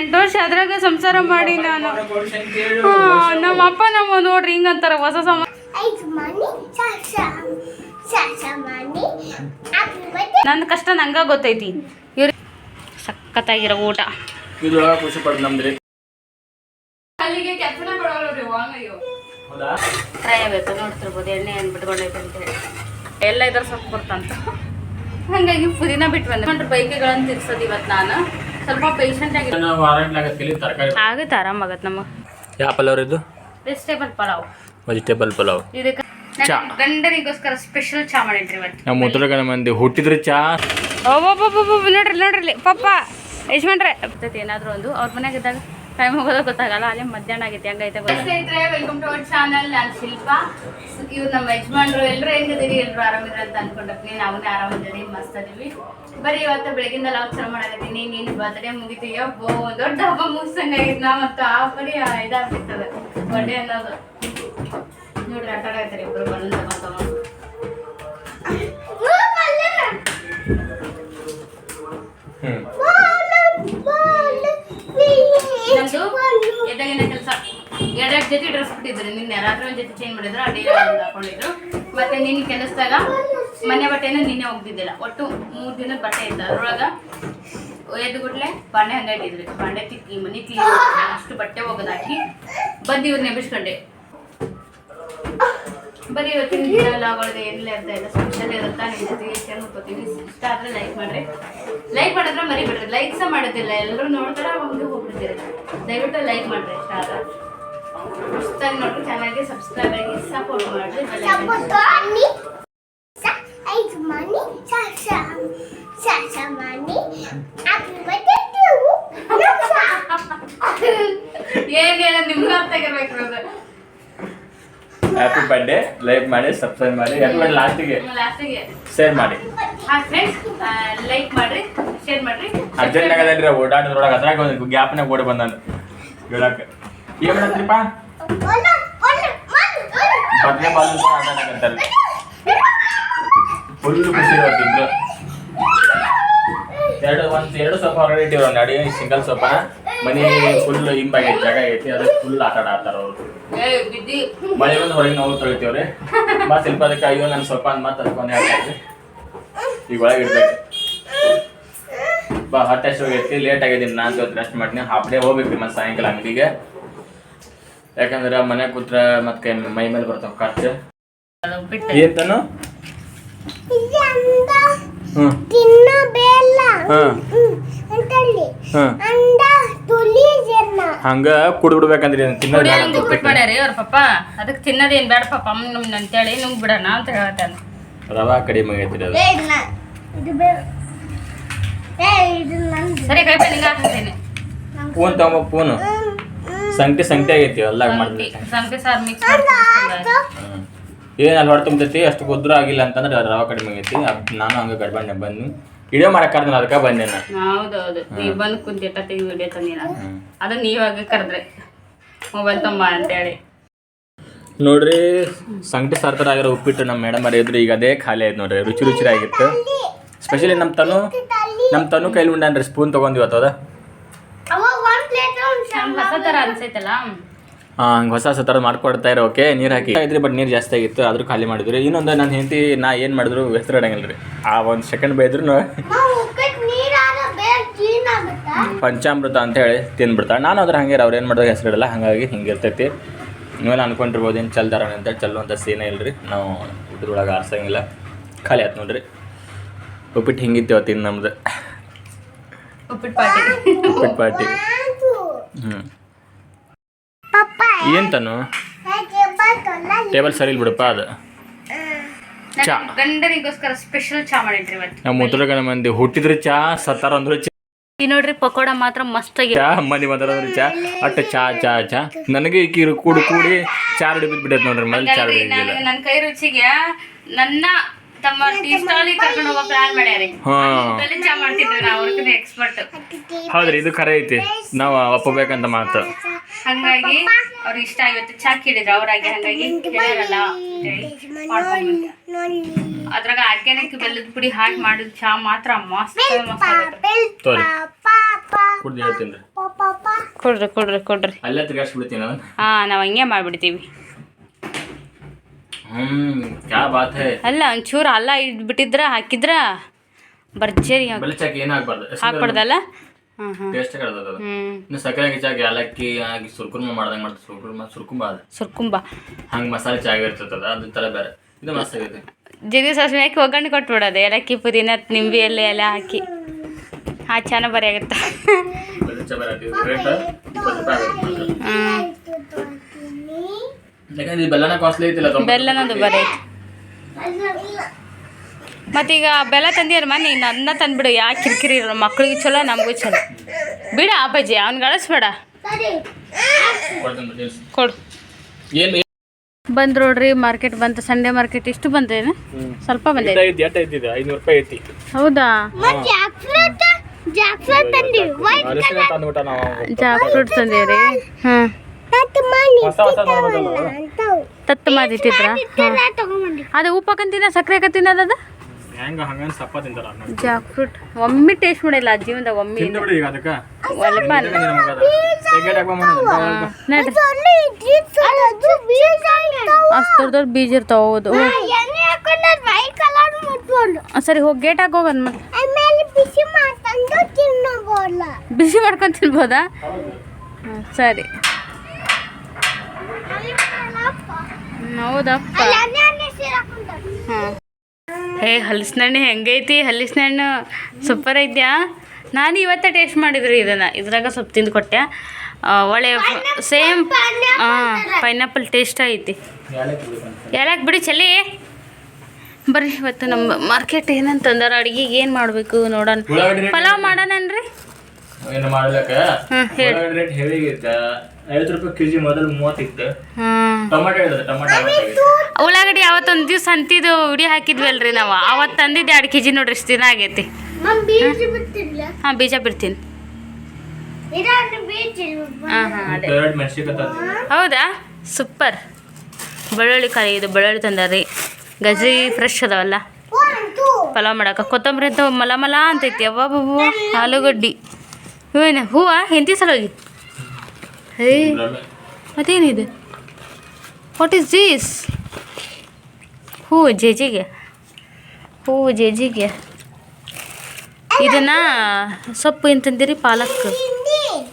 ಎಂಟು ವರ್ಷ ಅದ್ರಾಗ ಸಂಸಾರ ಮಾಡಿ ನಾನು. ನಮ್ಮ ಅಪ್ಪ ನಮ್ಮ ನೋಡ್ರಿ ಹಿಂಗಂತಾರ ಹೊಸ ಸಮ ಐದು ಮನಿ ಸಾಸ ಸಾಸ ಮನಿ. ನನ್ನ ಕಷ್ಟ ನಂಗ ಗೊತ್ತೈತಿ. ಇವ್ರ ಸಖತ್ತಾಗಿರೋ ಊಟ. ಖುಷಿ ಪಡ್ದು ನಮ್ದ್ರಿ. ಅಲ್ಲಿಗೆ ಕೆತ್ತನೆ ಕೊಡೋಲ್ರಿ ವಾಂಗಯ್ಯೋ ಹೌದಾ? ಫ್ರೈ ಆಗಬೇಕು ನೋಡ್ತಿರ್ಬೋದು ಎಣ್ಣೆ ಏನು ಬಿಟ್ಕೊಂಡೈತೆ ಅಂತ ಹೇಳಿ. ಎಲ್ಲ ಇದ್ರ ಸೊಪ್ಪು ಬರ್ತಂತ. ಹಂಗಾಗಿ ಪುದೀನ ಬಿಟ್ಟು ಬಂದೆ. ಬೈಕ್ಗಳನ್ನ ತಿರ್ಸೋದು ಇವತ್ತು ನಾನು. ಸ್ವಲ್ಪ ಪೇಷಂಟ್ ಆಗಿ ಆಗತ್ತೆ ಆರಾಮ್ಲಾಗತ್ತಿಲ್ಲ ತರಕಾರಿ. ಆಗುತ್ತೆ ಆರಾಮಾಗತ್ತೆ ನಮಗೆ. ಯಾವ ಪಲಾವ್ ಇದು? ವೆಜಿಟೇಬಲ್ ಪಲಾವ್. ವೆಜಿಟೇಬಲ್ ಪಲಾವ್. ಇದಕ್ಕೆ ಚಾ. ಗಂಡನಿಗೋಸ್ಕರ ಸ್ಪೆಷಲ್ ಚಾ ಮಾಡಿದ್ರಿ ಇವತ್ತು. ನಮ್ಮ ಉತ್ತರಗಣ ಮಂದಿ ಹುಟ್ಟಿದ್ರೆ ಚಾ. ಓ ನೋಡ್ರಿ ನೋಡ್ರಿ ಪಪ್ಪ ಯಜಮಾನ್ರೆ. ಏನಾದರೂ ಒಂದು ಅವ್ರ ಮನ್ಯಾಗ ಇದ್ದಾಗ ಟೈಮ್ ಹೋಗೋದು ಗೊತ್ತಾಗಲ್ಲ ಅಲ್ಲಿ ಮಧ್ಯಾಹ್ನ ಆಗೈತೆ ಹಂಗೈತೆ ಸ್ನೇಹಿತರೆ ವೆಲ್ಕಮ್ ಟು ಅವರ್ ಚಾನಲ್ ನಾನು ಶಿಲ್ಪ. ಇವ್ರು ನಮ್ಮ ಯಜಮಾನ್ರು ಎಲ್ಲರೂ ಹೆಂಗಿದ್ದೀರಿ? ಎಲ್ಲರೂ ಆರಾಮಿದ್ರೆ ಅಂತ ಅನ್ಕೊಂಡಿರ್ತೀನಿ ನಾವು ಆರಾಮಿದ್ದೀವಿ ಮಸ್ತ್ ಅದೀವಿ ಬರೀ ಇವತ್ತು ಬೆಳಗಿಂದ ಲಾಗ್ ಚೆನ್ನಾಗಿ ಮಾಡಕತ್ತೀನಿ ನೀನು ಬರ್ತ್ಡೇ ಮುಗಿತೀಯ ಬೋ ದೊಡ್ಡ ಹಬ್ಬ ಮುಗಿಸಂಗಾಗಿತ್ತು ನಾ ಮತ್ತು ಆ ಪರಿ ಇದಾಗ್ತಿರ್ತದೆ ಬರ್ಡೇ ಅನ್ನೋದು. ನೋಡ್ರಿ ಆಟ ಆಗ್ತಾರೆ ಇಬ್ಬರು ಬಂದ ಹ್ಮ್. ನಮ್ದು ಎದ್ದಾಗಿನ ಕೆಲಸ. ಎರಡೆರಡು ಜೊತೆ ಡ್ರೆಸ್ ಬಿಟ್ಟಿದ್ರು. ನಿನ್ನೆ ರಾತ್ರಿ ಒಂದು ಜೊತೆ ಚೇಂಜ್ ಮಾಡಿದ್ರು. ಅದೇ ಹಾಕೊಂಡಿದ್ರು. ಮತ್ತೆ ನಿನ್ನ ಕೆಲಸದಾಗ ಮನೆ ಬಟ್ಟೆನ ನಿನ್ನೆ ಒಗ್ದಿದ್ದಿಲ್ಲ. ಒಟ್ಟು ಮೂರು ದಿನದ ಬಟ್ಟೆ ಇತ್ತು. ಅದ್ರೊಳಗ ಎದ್ದು ಗುಡ್ಲೆ ಬಾಂಡೆ ಹಂಗೆ ಇಟ್ಟಿದ್ರಿ ಬಾಂಡೆ ತಿಕ್ಕಿ ಮನೆ ಕ್ಲೀನ್ ಅಷ್ಟು ಬಟ್ಟೆ ಒಗೆದಾಕಿ ಬಂದು ಇವ್ರು ನೆಬಿಸ್ಕೊಂಡೆ ಬರೀ ಇವತ್ತಿನ ದಿನ ಲಾಗೊಳಗೆ ಏನಿಲ್ಲ ಅಂತ ಎಲ್ಲ ಸ್ಪೆಷಲ್ ಇರುತ್ತಾ ನಿಮ್ಮ ಜೊತೆಗೆ ಶೇರ್ ಮಾಡ್ಕೋತೀನಿ ಇಷ್ಟ ಆದರೆ ಲೈಕ್ ಮಾಡ್ರಿ. ಲೈಕ್ ಮಾಡಿದ್ರೆ ಮರಿಬಿಡ್ರಿ. ಲೈಕ್ ಸಹ ಮಾಡೋದಿಲ್ಲ. ಎಲ್ಲರೂ ನೋಡ್ತಾರೆ ಒಂದು ಹೋಗ್ಬಿಡ್ತೀರಿ. ದಯವಿಟ್ಟು ಲೈಕ್ ಮಾಡ್ರಿ. ಇಷ್ಟ ಆದ್ರೆ. ಇಷ್ಟಾಗಿ ನೋಡ್ರಿ. ಚೆನ್ನಾಗಿ ಸಬ್ಸ್ಕ್ರೈಬ್ ಆಗಿ ಸಪೋರ್ಟ್ ಮಾಡ್ರಿ. ಏನ್ ಹೇಳ ನಿಮ್ಗೆ ಅರ್ಥ ಆಗಿರ್ಬೇಕು ಹ್ಯಾಪಿ ಬರ್ಡೇ ಲೈಕ್ ಮಾಡಿ ಸಬ್ಸ್ಕ್ರೈಬ್ ಮಾಡಿ. ಹ್ಯಾಪಿ ಬರ್ಡೇ ಲಾಸ್ಟಿಗೆ ಲಾಸ್ಟಿಗೆ ಶೇರ್ ಮಾಡಿ. ಹಾ ಫ್ರೆಂಡ್ಸ್ ಲೈಕ್ ಮಾಡ್ರಿ ಶೇರ್ ಮಾಡ್ರಿ. ಅರ್ಜೆಂಟ್ ಆಗದ್ರಿ ಓಡಾಡೋದ್ರೊಳಗೆ ಅದ್ರಾಗ ಒಂದು ಗ್ಯಾಪ್ನಾಗ ಓಡಿ ಬಂದಾನು. ಹೇಳಕ್ಕೆ. ಏನು ಮಾಡತ್ರಿಪ್ಪ. ಬದ್ನೆ ಬಾಲು ಆಟಾಡಕಂತಾರೆ ಫುಲ್ ಖುಷಿ ಎರಡು ಒಂದು ಎರಡು ಸೋಫಾ ಹೊರಗಡೆ ಇಟ್ಟಿವ್ರು ಒಂದು ಅಡಿಗೆ ಸಿಂಗಲ್ ಸೋಫಾ ಮನಿ ಫುಲ್ ಹಿಂಬಾಗೈತಿ ಜಾಗ ಐತಿ ಅದಕ್ಕೆ ಫುಲ್ ಆಟ ಆಡ್ತಾರ ಅವ್ರು. ಮನೆ ಬಂದು ಹೊರಗೆ ನಾವು ತೊಳಿತೀವ್ರಿ. ಮತ್ತೆ ಸ್ವಲ್ಪ ಅದಕ್ಕೆ ಅಯ್ಯೋ ನಾನು ಸ್ವಲ್ಪ ಅಂತ ಮತ್ತೆ ಅದಕ್ಕೆ ಹೇಳ್ತಾರೆ ಈಗ ಒಳಗೆ ಇಡ್ಬೇಕು ಬಾ ಹೊಟ್ಟೆ ಹೋಗೈತಿ ಲೇಟ್ ಆಗಿದ್ದೀನಿ. ನಾನು ಇವತ್ತು ರೆಸ್ಟ್ ಮಾಡ್ತೀನಿ. ಹಾಫ್ ಡೇ ಹೋಗ್ಬೇಕು ಮತ್ತೆ ಸಾಯಂಕಾಲ ಅಂಗಡಿಗೆ. ಯಾಕಂದ್ರೆ ಮನೆ ಕೂತ್ರ ಮತ್ತೆ ಮೈ ಮೇಲೆ ಬರ್ತಾವ ಖರ್ಚು. ಬಿಟ್ಟು. ಅಂತಲ್ಲಿ ಹ್ಮ್. ಅಂದ ತುಲಿ ಜನ ಹಂಗ ಕುಡ್ಬಿಡ್ಬೇಕಂದ್ರಿ ತಿನ್ನೋದು ಉಪ್ಪಿಟ್ಟು ಮಾಡ್ಯಾರಿ ಅವ್ರ ಪಪ್ಪ. ಅದಕ್ಕೆ ತಿನ್ನೋದೇನು ಬೇಡ ಪಪ್ಪ ನಮ್ಗೆ ಅಂತೇಳಿ ನುಂಗ್ ಬಿಡೋಣ ಅಂತ ಹೇಳ್ತಾನೆ ರವಾ ಕಡಿಮೆ ಆಗೈತ್ರಿ ಅದು. ಬೇಡ ಇದು ಬೇಡ. ಏ ಇದು ನಂದು. ಸರಿ ಕೈ ಹಾಕ್ತೀನಿ ಫೋನ್ ತಗೊಂಬ ಫೋನು. ಆಗೈತಿ ಎಲ್ಲ ಮಾಡ್ತೀವಿ ಸಂಪೆ ಸಾರು ಮಿಕ್ಸ್ ಮಾಡಿ ಹ್ಮ್. ಏನ್ ಅಲ್ಲಿ ಹೊಡೆ ತುಂಬತೈತಿ ಅಷ್ಟು ಗೊದ್ರು ಆಗಿಲ್ಲ ಅಂತಂದ್ರೆ ರವ ರವಾ ಕಡಿಮೆ ಆಗೈತಿ. ಅದ್ ನಾನು ಹಂಗೆ ಗಡ್ಬಂಡೆ ಬಂದು ವಿಡಿಯೋ ಮಾಡಕ್ಕಾರ್ದ ಅದಕ್ಕೆ ಬಂದೆ ನಾನು. ಹೌದೌದು. ನೀವು ಬಂದು ಕುಂತಿಟ್ಟ ತೆಗಿ ವಿಡಿಯೋ ತಂದಿನ. ಅದು ನೀವಾಗ ಕರೆದ್ರೆ. ಮೊಬೈಲ್ ತೊಂಬ ಅಂತೇಳಿ. ನೋಡ್ರಿ ಸಂಕಟ ಸಾರ್ಥರ ಆಗಿರೋ ಉಪ್ಪಿಟ್ಟು ನಮ್ಮ ಮೇಡಮ್ ಇದ್ರು ಈಗ ಅದೇ ಖಾಲಿ ಆಯ್ತು ನೋಡ್ರಿ. ರುಚಿ ರುಚಿ ಆಗಿತ್ತು. ಸ್ಪೆಷಲಿ ನಮ್ಮ ತನು ನಮ್ಮ ತನು ಕೈಲಿ ಉಂಡ್ರಿ ಸ್ಪೂನ್ ತೊಗೊಂಡಿವತ್ತದ ಹೊಸ ಥರ ಅನ್ಸೈತಲ್ಲ? ಹಂಗೆ ಹೊಸ ಹೊಸ ಥರ ಮಾಡ್ಕೊಡ್ತಾ ಇರೋ ಓಕೆ ನೀರು ಹಾಕಿ. ಇದ್ರಿ ಬಟ್ ನೀರು ಜಾಸ್ತಿ ಆಗಿತ್ತು ಆದರೂ ಖಾಲಿ ಮಾಡಿದ್ರಿ. ಇನ್ನೊಂದು ನನ್ನ ಹೆಂಡತಿ ನಾ ಏನು ಮಾಡಿದ್ರು ಹೆಸರು ಇಡಂಗಿಲ್ಲ ರೀ. ಆ ಒಂದು ಸೆಕೆಂಡ್ ಬೈದ್ರು ಪಂಚಾಮೃತ ಅಂತ ಹೇಳಿ ತಿಂದ್ಬಿಡ್ತಾಳೆ. ನಾನು ಅದ್ರ ಹಂಗೆ ಅವ್ರು ಏನು ಮಾಡಿದಾಗ ಹೆಸರು ಇಡಲ್ಲ ಹಾಗಾಗಿ ಹಿಂಗಿರ್ತೈತಿ ನೀವೆಲ್ಲ ಅನ್ಕೊಂಡಿರ್ಬೋದು ಏನು ಚಲ್ದಾರ ಅಂತ ಚಲ್ಲುವಂಥ ಸೀನೇ ಇಲ್ರಿ. ನಾವು ಇದ್ರೊಳಗೆ ಆರ್ಸಂಗಿಲ್ಲ. ಖಾಲಿ ಆಯ್ತು ನೋಡ್ರಿ. ಉಪ್ಪಿಟ್ಟು ಹಿಂಗಿತ್ತು ಅವತ್ತಿನ ನಮ್ದು. ಉಪ್ಪಿಟ್ಟು ಪಾರ್ಟಿ. ಉಪ್ಪಿಟ್ಟು ಪಾರ್ಟಿ. ಹ್ಞೂ ಏನು ತನು ಟೇಬಲ್ ಸರಿ ಇಲ್ಲ ಬಿಡಪ್ಪ ಅದು. ಚಾ. ಗಂಡನಿಗೋಸ್ಕರ ಸ್ಪೆಷಲ್ ಚಾ ಮಾಡಿದ್ರಿ ಇವತ್ತು. ನಮ್ಮ ಉತ್ತರಗಣ ಮಂದಿ ಹುಟ್ಟಿದ್ರೆ ಚಾ ಸತ್ತಾರ ಅಂದ್ರೆ ಚಾ. ಈ ನೋಡ್ರಿ ಪಕೋಡ ಮಾತ್ರ ಮಸ್ತ್ ಆಗಿ ಚಾ ಮಾತ್ರ ಮಾತಾಡೋದ್ರೆ ಚಾ. ಅಟ್ಟ ಚಾ ಚಾ ಚಾ. ನನಗೆ ಈಕಿ ಕೂಡಿ ಕೂಡಿ ಚಾ ರೆಡಿ ಬಿದ್ಬಿಟ್ಟೈತೆ ನೋಡ್ರಿ ಇದ್ದಿಲ್ಲ ನನ್ನ ಕೈ ರುಚಿಗೆ ನನ್ನ ತಮ್ಮ ಟೀ ಸ್ಟಾಲಿಗೆ ಕರ್ಕೊಂಡು ಹೋಗೋ ಪ್ಲಾನ್ ಮಾಡ್ಯಾರಿ. ಹಾಂ. ಚಾ ಮಾಡ್ತಿದ್ವಿ ನಾವು ಅವ್ರಿಗೆ ಎಕ್ಸ್ಪರ್ಟ್ ಹೌದ್ರಿ ಇದು ಖರೆ ಐತಿ. ನಾವು ಒಪ್ಪಬೇಕಂತ ಮಾತು ಹಂಗಾಗಿ ಅವ್ರಿಗೆ ಇಷ್ಟ ಆಗಿತ್ತು. ಚಾ ಕೇಳಿದ್ರು ಅವ್ರಾಗಿ ಹಂಗಾಗಿ ಕೇಳಿರಲ್ಲ. ಅದ್ರಾಗ ಆರ್ಗ್ಯಾನಿಕ್ ಬೆಲ್ಲದ ಪುಡಿ ಹಾಕಿ ಮಾಡಿದ ಚಾ ಮಾತ್ರ ಮಸ್ತ್ ಮಸ್ತ್ ತೋರಿ. ಕುಡ್ದು ಹೇಳ್ತೀನಿ. ಕೊಡ್ರಿ ಕೊಡ್ರಿ ಕೊಡ್ರಿ. ಅಲ್ಲೇ ತಿರ್ಗಾಡ್ಸ್ಬಿಡ್ತೀನಿ ನಾನು. ಹಾಂ ನಾವು ಹಂಗೆ ಮಾಡಿಬಿಡ್ತೀವಿ. ಹ್ಮ್ ಕ್ಯಾ ಬಾತ್ ಹೇ? ಅಲ್ಲ ಒಂಚೂರು ಅಲ್ಲ ಇಟ್ಬಿಟ್ಟಿದ್ರ ಹಾಕಿದ್ರ ಭರ್ಜರಿ ಬೆಲ್ಲ ಚಾಕ್ ಏನು ಹಾಕ್ಬಾರ್ದು? ಹಾಕ್ಬಾರ್ದಲ್ಲ? ಹಾಂ ಹಾಂ ಟೇಸ್ಟ್ ಕಡ್ದದ ಇನ್ನು ಸಕ್ಕರೆ ಹಾಕಿ ಚಾಕ್ ಏಲಕ್ಕಿ ಹಾಕಿ ಸುರ್ಕುರ್ಮ ಮಾಡ್ದಂಗೆ ಮಾಡ್ತಾರೆ ಸುರ್ಕುರ್ಮ ಸುರ್ಕುಂಬ ಅದು. ಸುರ್ಕುಂಬ. ಹಂಗೆ ಮಸಾಲೆ ಚಾಗ ಇರ್ತದ ಅದು ಥರ ಬೇರೆ. ಇದು ಮಸ್ತ್ ಆಗೈತೆ. ಜೀರಿಗೆ ಸಾಸಿವೆ ಹಾಕಿ ಒಗ್ಗರಣೆ ಕೊಟ್ಬಿಡೋದು ಏಲಕ್ಕಿ ಪುದೀನ ನಿಂಬೆ ಎಲೆ ಎಲ್ಲ ಹಾಕಿ. ಹಾ ಚೆನ್ನಾಗಿ ಬರಿ ಆಗುತ್ತೆ? ಹ್ಞೂ ಯಾಕಂದ್ರೆ ಈ ಬೆಲ್ಲನ ಕಾಸ್ಟ್ಲಿ ಐತಿಲ್ಲ ಬರೀ ಮತ್ತೀಗ ಬೆಲ್ಲ ತಂದಿರ ಮನೆ ನನ್ನ ತಂದ್ಬಿಡು. ಯಾಕೆ ಕಿರಿಕಿರಿ ಇರೋ ಮಕ್ಳಿಗೆ ಚಲೋ ನಮಗೂ ಚಲೋ. ಬಿಡ ಅಪ್ಪಾಜಿ ಅವ್ನ ಗಳಿಸ್ಬೇಡ ಸರಿ ಕೊಡು. ಏನು ಬಂದ್ ನೋಡ್ರಿ ಮಾರ್ಕೆಟ್ ಬಂತು ಸಂಡೇ ಮಾರ್ಕೆಟ್ ಇಷ್ಟು ಬಂದೇನು ಸ್ವಲ್ಪ ಬಂದೈತೆ ಹೌದಾ? ಮತ್ತೆ ಜಾಕ್ ಫ್ರೂಟ್ ಜಾಕ್ ಫ್ರೂಟ್ ತಂದಿ ವೈಟ್ ಅರಿಶಿನ ತಂದ್ಬಿಟ್ಟ ನಾವು. ಜಾಕ್ ಫ್ರೂಟ್ ತಂದೇವ್ರಿ. ಹಾಂ ಮತ್ತೆ ಮನಿ ಹೊಸ ಹೊಸ ನೋಡ್ಬೇಕಲ್ಲ ಅಂತಾವು ತತ್ತು ಮಾಡಿಟ್ಟಿದ್ರ ಇದೆಲ್ಲ ತಗೊಂಬಂದಿ. ಅದು ಉಪ್ಪಕ್ಕಂತಿನ ಸಕ್ಕರೆ ಹಾಕತ್ತಿನದ ಹೆಂಗ ಹಂಗನ್ ಸಪ್ಪ ತಿಂತಾರ ಜಾಕ್ ಫ್ರೂಟ್ ಒಮ್ಮೆ ಟೇಸ್ಟ್ ಮಾಡಿಲ್ಲ ಜೀವನದಾಗ ಒಮ್ಮೆ ಒಲಪ. ಅಷ್ಟು ದೊಡ್ಡ ದೊಡ್ಡ ಬೀಜ ಇರ್ತಾವ ಹೌದು. ಸರಿ ಹೋಗಿ ಗೇಟ್ ಹಾಕೋಗನ್ ಮತ್ತೆ. ಆಮೇಲೆ ಬಿಸಿ ಮಾಡ್ಕೊಂಡು ತಿನ್ಬೋದಾ? ಸರಿ ಹ್ಮ್, ಹೌದಪ್ಪ. ಹಾಂ. ಹೇ ಹಲಸಿನಣ್ಣು ಹೆಂಗೈತಿ? ಹಲಸಿನಣ್ಣು ಸೂಪರ್ ಐತ್ಯಾ? ನಾನು ಇವತ್ತೇ ಟೇಸ್ಟ್ ಮಾಡಿದ್ರಿ ಇದನ್ನು. ಇದ್ರಾಗ ಸ್ವಲ್ಪ ತಿಂದು ಕೊಟ್ಟೆ. ಆ, ಒಳ್ಳೆ ಸೇಮ್ ಹಾಂ ಪೈನಾಪಲ್ ಟೇಸ್ಟ್ ಐತಿ. ಯಾಕೆ ಬಿಡಿ ಚಲಿ ಬರ್ರಿ ಇವತ್ತು ನಮ್ಮ ಮಾರ್ಕೆಟ್ ಏನಂತಂದಾರ ಅಡುಗೆಗೆ ಏನು ಮಾಡಬೇಕು ನೋಡೋಣ. ಪಲಾವ್ ಮಾಡೋಣನ್ರಿ? ಏನು ಮಾಡ್ಲಕ್ಕ? ಹೇಳಿ. ರೇಟ್ ಹೆವಿ ಐತೆ ಐವತ್ತು ರೂಪಾಯಿ ಕೆಜಿ ಮೊದಲು ಮೂವತ್ತಿತ್ತು ಹ್ಞೂ ಟೊಮಾಟೊ ಟೊಮಾಟೊ ಉಳ್ಳಾಗಡ್ಡಿ ಅವತ್ತೊಂದು ದಿವ್ಸ ಅಂತಿದ್ದು ಉಡಿ ಹಾಕಿದ್ವಲ್ರಿ ನಾವು. ಅವತ್ತು ತಂದಿದ್ದು ಎರಡು ಕೆ ಜಿ ನೋಡ್ರಿ ಇಷ್ಟು ದಿನ ಆಗೈತಿ. ಹಾಂ ಬೀಜ ಬಿಡ್ತೀನಿ. ಹೌದಾ? ಸೂಪರ್. ಬೆಳ್ಳುಳ್ಳಿ ಕಾಯಿ ಇದು ಬೆಳ್ಳುಳ್ಳಿ ತಂದಾರಿ ಗಜ್ರಿ ಫ್ರೆಶ್ ಅದಾವಲ್ಲ. ಪಲಾವ್ ಮಾಡಕ್ಕೆ. ಕೊತ್ತಂಬರಿ ಅಂತ ಮಲ ಮಲ ಅಂತೈತಿ. ಅವ್ವ ಆಲೂಗಡ್ಡಿ. ಹೂವೇನ? ಹೂವ? ಎಂತಿ ಸಲ ಹೋಗಿ ಹೇ ಮತ್ತೇನಿದೆ? ವಾಟ್ ಈಸ್ ದೀಸ್ ಹೂ ಜೇಜಿಗೆ. ಹೂ ಜೇಜಿಗೆ. ಇದನ್ನ ಸೊಪ್ಪು ಅಂತಂದಿರಿ ತಂದಿರಿ? ಪಾಲಕ್.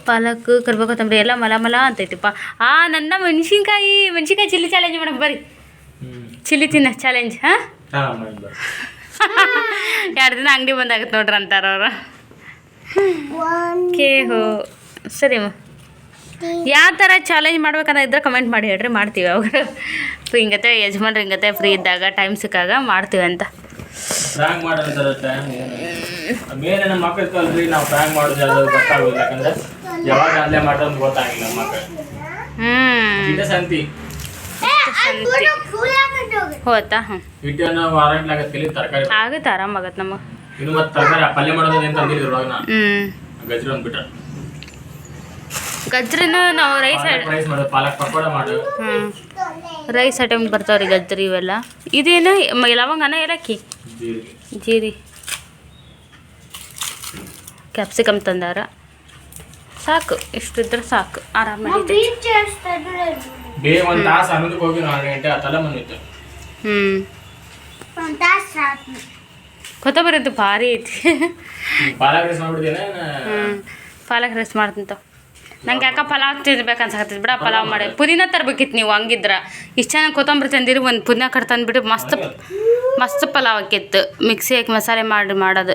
ಪಾಲಕ್ ಕರ್ಬೇವು ಕೊತ್ತಂಬರಿ ಎಲ್ಲ ಮಲ ಮಲ ಅಂತೈತಿಪ್ಪ. ಆ ನನ್ನ ಮೆಣಸಿನ್ಕಾಯಿ ಮೆಣಸಿನ್ಕಾಯಿ ಚಿಲ್ಲಿ ಚಾಲೆಂಜ್ ಮಾಡಕ್ಕೆ ಬರ್ರಿ. ಚಿಲ್ಲಿ ತಿನ್ನ ಚಾಲೆಂಜ್ ಹಾಂ? ಎರಡು ದಿನ ಅಂಗಡಿ ಬಂದಾಗತ್ತೆ ನೋಡ್ರಿ ಅಂತಾರವ್ರು ಅವರು. ಓಕೆ ಕೇ ಹೋ ಸರಿ ಅಮ್ಮ. ಯಾವ ಥರ ಚಾಲೆಂಜ್ ಮಾಡ್ಬೇಕಂತ ಇದ್ರೆ ಕಮೆಂಟ್ ಮಾಡಿ ಹೇಳ್ರಿ ಮಾಡ್ತೀವಿ ಅವಾಗ. ಫ್ರೀ ಹಿಂಗತೆ ಯಜಮಾನ್ರು ಹಿಂಗತೆ ಫ್ರೀ ಇದ್ದಾಗ ಟೈಮ್ ಸಿಕ್ಕಾಗ ಮಾಡ್ತೀವಿ ಅಂತ. ಫ್ರಾಂಕ್ ಮಾಡೋದಂತಾರ ಟೈಮ್ ಮೇನ್ ನಮ್ಮ ಮಕ್ಕಳು ಇರ್ತವಲ್ರಿ ನಾವು ಫ್ರಾಂಕ್ ಮಾಡೋದು ಯಾವ್ದು ಗೊತ್ತಾಗೋದಿಲ್ಲ ಯಾಕಂದ್ರೆ ಯಾವಾಗ ಅಲ್ಲೇ ಮಾಡೋದು ಗೊತ್ತಾಗಿಲ್ಲ ನಮ್ಮ ಮಕ್ಕಳು ಹ್ಞೂ ಸಂತಿ. ಹೋತಾ ಹ್ಞೂ ಹಿಟ್ಟನ್ನು ವಾರಂಟ್ ಆಗತ್ತೆ ತರಕಾರಿ. ಆಗುತ್ತೆ ಆರಾಮಾಗತ್ತೆ ನಮಗೆ. ಇನ್ನು ಮತ್ತೆ ತರಕಾರಿ ಪಲ್ಯ ಮಾಡೋದು ಏನು ತಂದಿದ್ರು ಗಜ್ರಿ ಗಜ್ರಿನೂ ನಾವು ರೈಸ್ ರೈಸ್ ಮಾಡೋದು ಪಾಲಕ್ ಪಕೋಡ ಮಾಡು ಹ್ಞೂ ರೈಸ್ ಐಟಮ್ ಬರ್ತಾವ್ರಿ ಗಜ್ರಿ ಇವೆಲ್ಲ. ಇದೇನು ಲವಂಗನ ಏಲಕ್ಕಿ? ಜೀರಿ ಕ್ಯಾಪ್ಸಿಕಮ್ ತಂದಾರ. ಸಾಕು ಇಷ್ಟಿದ್ರೆ ಸಾಕು. ಆರಾಮ ಮಮ್ ನಡೀತೈತಿ. ಬೀಜ ಎಷ್ಟು ಅದ್ರ ಬೇಗ ಒಂದು ತಾಸು ಹನ್ನೊಂದಕ್ಕೆ ಹೋಗಿ ನಾವು ಗಂಟೆ ಆ ತಲೆ ಬಂದಿತ್ತು ಹ್ಞೂ ಸಾಕು. ಕೊತ್ತಂಬರಿ ಅಂತೂ ಭಾರಿ ಐತಿ. ಪಾಲಕ್ ರೈಸ್ ಮಾಡ್ಬಿಡ್ತೀನಿ ನಂಗೆ ಯಾಕೆ ಪಲಾವ್ ತಿನ್ಬೇಕು ಅನ್ಸಕತ್ತೈತಿ ಬಿಡ ಪಲಾವ್ ಮಾಡಿ. ಪುದೀನ ತರ್ಬೇಕಿತ್ತು ನೀವು ಹಂಗಿದ್ರ. ಇಷ್ಟು ಚೆನ್ನಾಗಿ ಕೊತ್ತಂಬರಿ ತಂದಿರಿ ಒಂದು ಪುದೀನ ಕಟ್ ತಂದ್ಬಿಟ್ಟು ಮಸ್ತ್ ಮಸ್ತ್ ಪಲಾವ್ ಆಕಿತ್ತು ಮಿಕ್ಸಿ ಹಾಕಿ ಮಸಾಲೆ ಮಾಡಿ ಮಾಡೋದು.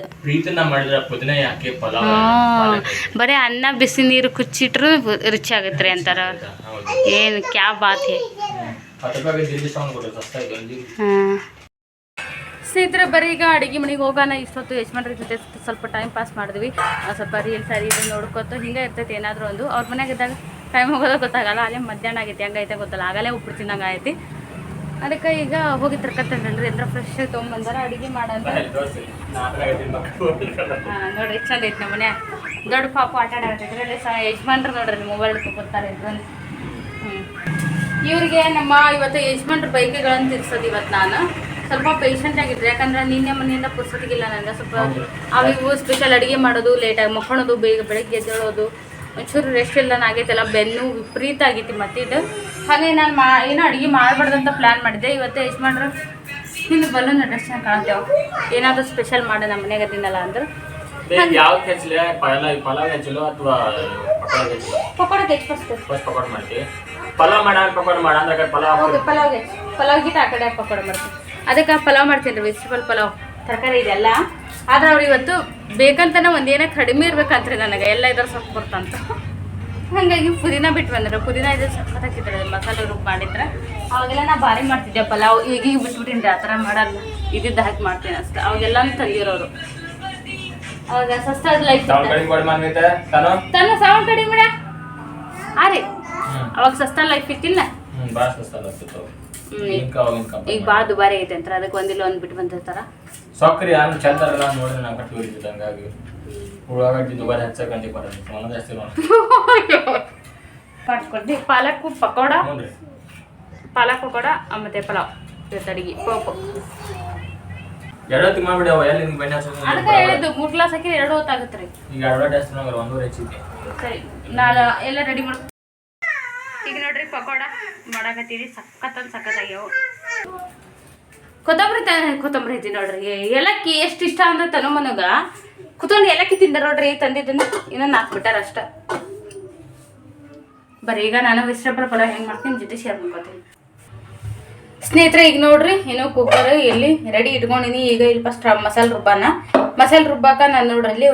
ಹ್ಞೂ ಬರೀ ಅನ್ನ ಬಿಸಿ ನೀರು ಕುಚ್ಚಿಟ್ರು ರುಚಿ ಆಗತ್ತೆ ರೀ ಅಂತಾರ ಏನು ಕ್ಯಾಬ್ ಬಾತ್ ಹೇ. ಸ್ನೇಹಿತರೆ ಬರೀ ಈಗ ಅಡುಗೆ ಮನೆಗೆ ಹೋಗೋಣ ಇಷ್ಟೊತ್ತು ಯಜಮಾನ್ರ ಜೊತೆ ಸ್ವಲ್ಪ ಟೈಮ್ ಪಾಸ್ ಮಾಡಿದ್ವಿ. ಸ್ವಲ್ಪ ರೀಲ್ಸ್ ಸರಿ ಇದು ನೋಡ್ಕೊತು ಹಿಂಗೆ ಇರ್ತೈತೆ ಏನಾದರೂ ಒಂದು. ಅವ್ರ ಮನೆಯಾಗಿದ್ದಾಗ ಟೈಮ್ ಹೋಗೋದು ಗೊತ್ತಾಗಲ್ಲ ಅಲ್ಲೇ ಮಧ್ಯಾಹ್ನ ಆಗೈತೆ ಹಂಗೈತೆ ಗೊತ್ತಲ್ಲ ಆಗಲೇ ಉಪ್ಪು ತಿನ್ನಂಗೆ ಐತಿ ಅದಕ್ಕೆ ಈಗ ಹೋಗಿ ತರ್ಕತ್ತೇನ್ರಿ ಅಂದ್ರೆ ಫ್ರೆಶ್ ತೊಗೊಂಬಂದಾರ ಅಡುಗೆ ಹಾಂ ನೋಡ್ರಿ ಚಂದ ಐತೆ ನಮ್ಮ ಮನೆ ದೊಡ್ಡ ಪಾಪ ಆಟ ಆಡಕತ್ತೈತೆ. ಇದ್ರಲ್ಲಿ ಸಹ ಯಜಮಾನ್ರು ನೋಡ್ರಿ ಮೊಬೈಲ್ ತಗೋತಾರೆ ಇದ್ರಲ್ಲಿ. ಹ್ಞೂ ಇವ್ರಿಗೆ ನಮ್ಮ ಇವತ್ತು ಯಜಮಾನ್ರ ಬೈಕ್ಗಳನ್ನು ತಿರ್ಸೋದು ಇವತ್ತು ನಾನು. ಸ್ವಲ್ಪ ಪೇಷಂಟ್ ಆಗಿದ್ರೆ ಯಾಕಂದ್ರೆ ನಿನ್ನೆ ಮನೆಯಿಂದ ಪುರ್ಸೊತ್ತಿಗಿಲ್ಲ ನನಗೆ ಸ್ವಲ್ಪ ಅವಿಗೂ ಸ್ಪೆಷಲ್ ಅಡುಗೆ ಮಾಡೋದು ಲೇಟಾಗಿ ಮಕ್ಕೊಳೋದು ಬೇಗ ಬೆಳಗ್ಗೆ ಎದ್ದೇಳೋದು. ಒಂಚೂರು ರೆಸ್ಟ್ ಇಲ್ದಂಗೆ ಆಗೈತಲ್ಲ ಬೆನ್ನು ವಿಪರೀತ ಆಗೈತಿ ಮತ್ತಿದು ಹಾಗೆ ನಾನು ಮಾ ಏನೋ ಅಡುಗೆ ಮಾಡಬಾರ್ದಂತ ಪ್ಲ್ಯಾನ್ ಮಾಡಿದ್ದೆ ಇವತ್ತು ಎಷ್ಟು ಮಾಡ್ರು? ನಿನ್ನ ಬಲೂನ್ ಅಡ್ರೆಸ್ ಕಾಣ್ತೇವೆ. ಏನಾದರೂ ಸ್ಪೆಷಲ್ ಮಾಡ ನಮ್ಮ ಮನೆಗೆ ತಿನ್ನಲ್ಲ ಅಂದ್ರೆ. ಯಾವ ಕೆಚ್ಚಲೆ ಪಲಾವ್ ಪಲಾವ್ ಕೆಚ್ಚಲು ಅಥವಾ ಪಕೋಡ ಫಸ್ಟ್ ಫಸ್ಟ್ ಪಕೋಡ ಮಾಡ್ತೀವಿ. ಪಲಾವ್ ಮಾಡ ಪಕೋಡ ಮಾಡ. ಅಂದ್ರೆ ಪಲಾವ್ ಪಲಾವ್ ಪಲಾವ್ ಆ ಕಡೆ ಪಕೋಡ ಮಾಡ್ತೀನಿ ಅದಕ್ಕೆ ಪಲಾವ್ ಮಾಡ್ತೀನಿ ರೀ ವೆಜಿಟೇಬಲ್ ಪಲಾವ್ ತರಕಾರಿ ಇದೆಲ್ಲ. ಆದ್ರೆ ಅವ್ರು ಇವತ್ತು ಬೇಕಂತನೇ ಒಂದೇನೋ ಕಡಿಮೆ ಇರ್ಬೇಕಂತ್ರಿ ನನಗೆ. ಎಲ್ಲ ಇದ್ರ ಸ್ವಲ್ಪ ಬರ್ತಂತ ಹಾಗಾಗಿ ಪುದೀನ ಬಿಟ್ಟು ಬಂದ್ರು. ಪುದೀನ ಇದು ಸಖತ್ತಾಗಿದ್ರೆ ಮಸಾಲೆ ರುಬ್ಬ ಮಾಡಿದ್ರೆ ಅವಾಗೆಲ್ಲ ನಾ ಭಾರಿ ಮಾಡ್ತಿದ್ದೆ ಪಲಾವ್. ಈಗ ಈಗ ಬಿಟ್ಬಿಟ್ಟಿನಿ ಆ ಥರ ಮಾಡಲ್ಲ ಇದ್ದಿದ್ದು ಹಾಕಿ ಮಾಡ್ತೀನಿ ಅಷ್ಟೆ. ಅವಾಗೆಲ್ಲ ತಂದಿರೋರು. ಅವಾಗ ಸಸ್ತ ಲೈಫ್ ತನ್ನ ಸೌಂಡ್ ಕಡಿಮೆ ಮಾಡ ಆ ರೀ. ಅವಾಗ ಸಸ್ತ ಲೈಫ್ ಇತ್ತಿಲ್ಲ ಭಾಳ ಸಸ್ತ ಲೈಫ್. ಈಗ ಅವಾಗಿನ ಕಂಪನಿ ಈಗ ಭಾಳ ದುಬಾರಿ ಐತೆ ಅಂತ ಅದಕ್ಕೆ ಒಂದಿಲ್ಲ ಒಂದು ಬಿಟ್ಟು ಬಂದಿರ್ತಾರ. ಸೊಕ್ಕರಿ ಯಾರು? ಚಂದಾರಲ್ಲ ನೋಡಿದ್ರೆ ನಾವು ಕಟ್ಟಿ ಹೋಗಿದ್ದೆ ಹಂಗಾಗಿ. ಉಳ್ಳಾಗಡ್ಡಿ ದುಬಾರಿ ಹಚ್ಚಕಂತ ಬರೋದು ಒಂದೊಂದು ಜಾಸ್ತಿ ನೋಡಿ. ಮಾಡ್ಕೊಡ್ರಿ ಪಾಲಕ್ ಪಕೋಡ. ಹ್ಞೂ ರೀ. ಪಾಲಕ್ ಪಕೋಡ ಆ, ಮತ್ತೆ ಪಲಾವ್. ಇವತ್ತು ಅಡಿಗೆ. ಪೋಪು. ಎರಡು ಹೊತ್ತಿಗೆ ಮಾಡ್ಬಿಡಿ ಅವ ಎಲ್ಲಿ ನಿಮ್ಗೆ ಬೆಣ್ಣೆ ಹಚ್ಚೋದು ಅದಕ್ಕೆ ಹೇಳಿದ್ದು ಮೂರು ಗ್ಲಾಸ್ ಹಾಕಿ ಎರಡು ಹೊತ್ತಾಗುತ್ತೆ ರೀ. ಈಗ ಎರಡು ಜಾಸ್ತಿ ನಂಗೆ ಒಂದೂವರೆ ಹೆಚ್ಚಿದೆ. ಸರಿ. ನಾಳೆ ಎಲ್ಲ ರೆಡಿ ಮಾಡಿ. ಈಗ ನೋಡ್ರಿ ಪಕೋಡ ಮಾಡಾಕತ್ತೀರಿ ಸಖತ್ತಂದು ಸಖತ್ತಾಗ್ಯಾವ ಕೊತ್ತಂಬರಿ ತ ಕೊತ್ತಂಬರಿ ಐತಿ ನೋಡ್ರಿ. ಏಲಕ್ಕಿ ಎಷ್ಟು ಇಷ್ಟ ಅಂದ್ರೆ ತನು ಮನಗ. ಕುತ್ಕೊಂಡು ಏಲಕ್ಕಿ ತಿಂದ ನೋಡ್ರಿ ತಂದಿದ್ದನ್ನು. ಇನ್ನೊಂದು ಹಾಕ್ಬಿಟ್ಟಾರ ಅಷ್ಟ. ಬರೀ ಈಗ ನಾನು ವೆಜಿಟೇಬಲ್ ಪಲಾವ್ ಹೆಂಗೆ ಮಾಡ್ತೀನಿ ಜೊತೆ ಶೇರ್ ಮಾಡ್ಕೋತೀನಿ. ಸ್ನೇಹಿತರೆ, ಈಗ ನೋಡ್ರಿ ಏನೋ ಕುಕ್ಕರ್ ಎಲ್ಲಿ ರೆಡಿ ಇಟ್ಕೊಂಡಿನಿ. ಈಗ ಇಲ್ಲಿ ಫಸ್ಟ್ ಮಸಾಲೆ ರುಬ್ಬಾನ. ಮಸಾಲೆ ರುಬ್ಬಾಕ ನಾನು ನೋಡ್ರಲ್ಲಿ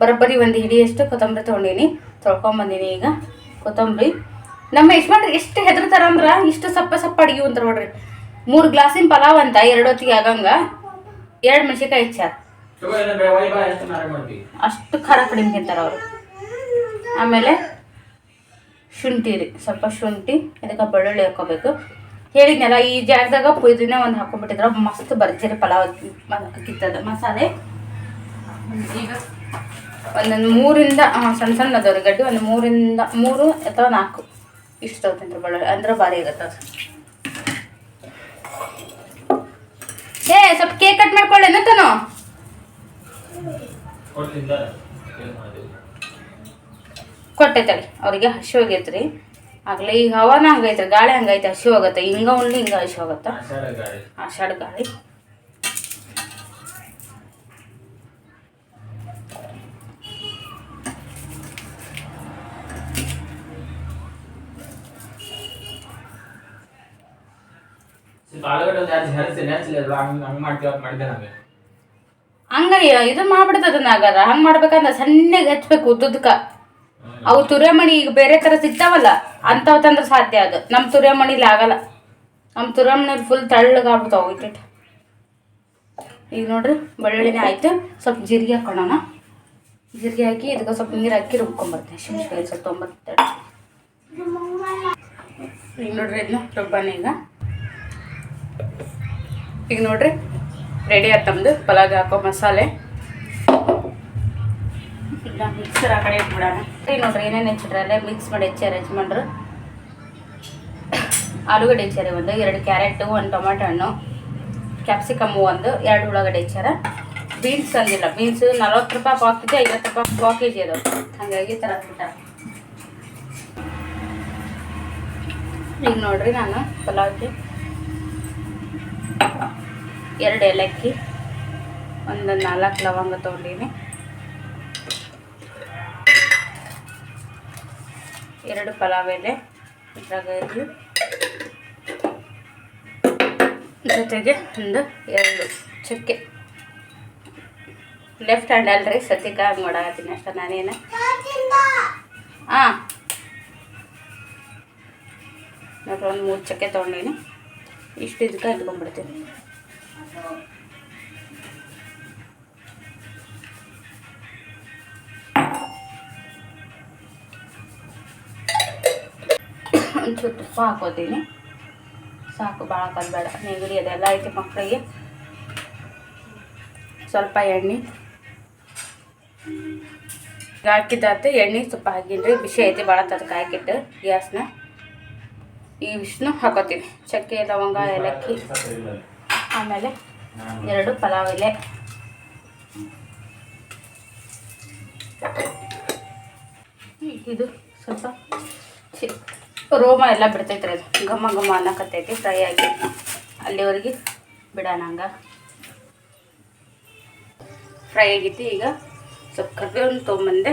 ಬರೋಬ್ಬರಿ ಒಂದು ಹಿಡಿಯಷ್ಟು ಕೊತ್ತಂಬರಿ ತೊಗೊಂಡಿನಿ. ತೊಳ್ಕೊಂಬಂದಿನಿ ಈಗ. ಕೊತ್ತಂಬರಿ. ನಮ್ಮ ಯಜಮಾನ್ರಿ ಎಷ್ಟು ಹೆದರ್ತಾರ ಅಂದ್ರೆ ಇಷ್ಟು ಸಪ್ಪ ಸಪ್ಪ ಅಡಿಗೆ ಅಂತ ನೋಡ್ರಿ. ಮೂರು ಗ್ಲಾಸಿನ ಪಲಾವ್ ಅಂತ ಎರಡು ಹೊತ್ತಿಗೆ ಆಗಂಗ. ಎರಡು ಮೆಣಸಿನ್ಕಾಯಿ ಹೆಚ್ಚಾರ. ಅಷ್ಟು ಖಾರ ಕಡಿಮೆ ತಿಂತಾರೆ ಅವರು. ಆಮೇಲೆ ಶುಂಠಿ ರೀ ಸ್ವಲ್ಪ ಶುಂಠಿ ಇದಕ್ಕೆ ಬೆಳ್ಳುಳ್ಳಿ ಹಾಕೋಬೇಕು ಹೇಳಿದ್ನಲ್ಲ ಈ ಜಾಗದಾಗ ಪುದಿನ ಒಂದು ಹಾಕೊಂಡ್ಬಿಟ್ಟಿದ್ರೆ ಮಸ್ತ್ ಬರ್ಜರಿ ಪಲಾವ್ ಕಿತ್ತದ ಮಸಾಲೆ. ಈಗ ಒಂದೊಂದು ಮೂರಿಂದ ಸಣ್ಣ ಸಣ್ಣ ಅದಾವ್ರಿ ಗಡ್ಡಿ ಒಂದು ಮೂರಿಂದ ಮೂರು ಅಥವಾ ನಾಲ್ಕು. ಇಷ್ಟು ತಗೋತೀನಿ ಬಳ ಅಂದ್ರೆ ಭಾರಿ ಆಗತ್ತೆ. ಏ ಸ್ವಲ್ಪ ಕೇಕ್ ಕಟ್ ಮಾಡ್ಕೊಳ್ಳೇನ ತಾನು ಕೊಟ್ಟೆ ತಡಿ ಅವರಿಗೆ ಹಸಿ ಹೋಗೈತ್ರಿ ಆಗ್ಲೇ ಈಗ ಹವಾನ ಹಂಗೈತ್ರಿ ಗಾಳಿ ಹಂಗೈತೆ ಹಸಿ ಹೋಗತ್ತೆ ಹಿಂಗ ಉಣ್ಲಿ ಹಿಂಗ ಹಸಿ ಹೋಗತ್ತ ಆಷಾಢ ಗಾಳಿ. ಒಂದು ಹೆರಸಿ ನೆಚ್ಚಲಿ ಹಂಗೆ ಹಂಗೆ ಮಾಡ್ತೀವಿ ಅಂತ ಮಾಡಿದ್ದೆ ನಮಗೆ ಹಂಗ ಇದು ಮಾಡ್ಬಿಡ್ತದ ನಾಗರ ಹಂಗೆ ಮಾಡ್ಬೇಕಂದ್ರ ಸಣ್ಣಗೆ ಹಚ್ಬೇಕು ಉದ್ದುದ್ಕ. ಅವು ತುರೆಮಣಿ ಈಗ ಬೇರೆ ತರ ಸಿಗ್ತಾವಲ್ಲ ಅಂಥವು ತಂದ್ರೆ ಸಾಧ್ಯ ಅದು. ನಮ್ಮ ತುರಿಯಮಣಿಲಿ ಆಗಲ್ಲ. ನಮ್ಮ ತುರ್ಯಮಣಿ ಫುಲ್ ತಳ್ಳಗೆ ಆಗ್ಬಿಡ್ತಾವ ಈಗ ನೋಡ್ರಿ ಬೆಳ್ಳುಳ್ಳಿನೇ ಆಯ್ತು. ಸ್ವಲ್ಪ ಜೀರಿಗೆ ಹಾಕೋಣ ಜೀರಿಗೆ ಹಾಕಿ ಇದಕ್ಕೆ ಸ್ವಲ್ಪ ನೀರು ಹಾಕಿ ರುಬ್ಕೊಂಬರ್ತೀನಿ. ಶಿಮ್ಸ್ಕಾಯಿ ಸ್ವಲ್ಪ ತೊಂಬತ್ತೆರಡು. ಈಗ ನೋಡ್ರಿ ಇದನ್ನ ರುಬ್ಬಾನ ಈಗ. ಈಗ ನೋಡ್ರಿ ರೆಡಿ ಆಯ್ತು ನಮ್ದು ಪಲಾವ್ ಹಾಕೋ ಮಸಾಲೆ. ಮಿಕ್ಸರ್ ಆ ಕಡೆ ಇಟ್ಬಿಡೋಣ. ಈಗ ನೋಡ್ರಿ, ಏನೇನು ಹೆಚ್ಚಿಟ್ರೆ ಅಲ್ಲೇ ಮಿಕ್ಸ್ ಮಾಡಿ ಹೆಚ್ಚಿ ಅರೇಂಜ್ ಮಾಡ್ರು. ಆಲೂಗಡ್ಡೆ ಹೆಚ್ಚಾರೆ ಒಂದು, ಎರಡು ಕ್ಯಾರೆಟು, ಒಂದು ಟೊಮೆಟೊ ಹಣ್ಣು ಕ್ಯಾಪ್ಸಿಕಮ್ ಒಂದು, ಎರಡು ಉಳ್ಳಾಗಡ್ಡೆ ಹೆಚ್ಚಾರ ಬೀನ್ಸ್ ಅಂದಿಲ್ಲ ಬೀನ್ಸ್ ನಲ್ವತ್ತು ರೂಪಾಯಿ ಪಾಕಿದೆ ಐವತ್ತು ರೂಪಾಯಿ ಪಾ ಕೆ ಜಿ ಅದು. ಹಾಗಾಗಿ ಥರ ಈಗ ನೋಡ್ರಿ ನಾನು ಪಲಾವ್ಗೆ. ಎರಡು ಏಲಕ್ಕಿ, ಒಂದು ನಾಲ್ಕು ಲವಂಗ ತೊಗೊಂಡೀನಿ ಎರಡು ಪಲಾವ್ ಎಲೆ ಇದ್ರಾಗ ಜೊತೆಗೆ ಒಂದು ಎರಡು ಚಕ್ಕೆ. ಲೆಫ್ಟ್ ಹ್ಯಾಂಡ್ ಅಲ್ರಿ ಸದ್ಯಕ್ಕೆ ಮಾಡಾಕತ್ತೀನಿ ಅಷ್ಟ ನಾನೇನು. ಹಾಂ. ಒಂದು ಮೂರು ಚಕ್ಕೆ ತೊಗೊಂಡೀನಿ ಇಷ್ಟು ಇದಕ್ಕೆ ಇಟ್ಕೊಂಡ್ಬಿಡ್ತೀನಿ ಒಂಚೂರು ತುಪ್ಪ ಹಾಕೋತೀನಿ ಸಾಕು ಭಾಳ ಕಲ್ಬೇಡ ನೆಗಡಿ ಅದೆಲ್ಲ ಐತಿ ಮಕ್ಕಳಿಗೆ ಸ್ವಲ್ಪ ಎಣ್ಣೆ ಈಗ ಹಾಕಿದ್ದಾತು ಎಣ್ಣೆ ತುಪ್ಪ ಹಾಕಿನ್ರಿ ಬಿಸಿ ಐತಿ ಭಾಳ ತದಕ್ಕೆ ಹಾಕಿಟ್ಟು ಗ್ಯಾಸ್ನ ಈ ವಿಷ್ಣು ಹಾಕೋತೀನಿ ಚಕ್ಕೆ ಲವಂಗ ಏಲಕ್ಕಿ ಆಮೇಲೆ ಎರಡು ಪಲಾವ್ ಎಲೆ ಇದು ಸ್ವಲ್ಪ ರೋಮ ಎಲ್ಲ ಬಿಡ್ತೈತ್ರಿ ಅದು. ಘಮ ಘಮ ಅನ್ನಕತ್ತೈತಿ ಫ್ರೈ ಆಗಿ ಅಲ್ಲಿವರೆಗೆ ಬಿಡೋಣ ಹಂಗೆ. ಫ್ರೈ ಆಗೈತಿ ಈಗ ಸ್ವಲ್ಪ ಕರ್ಬೇವನ್ನು ತೊಗೊಂಬಂದೆ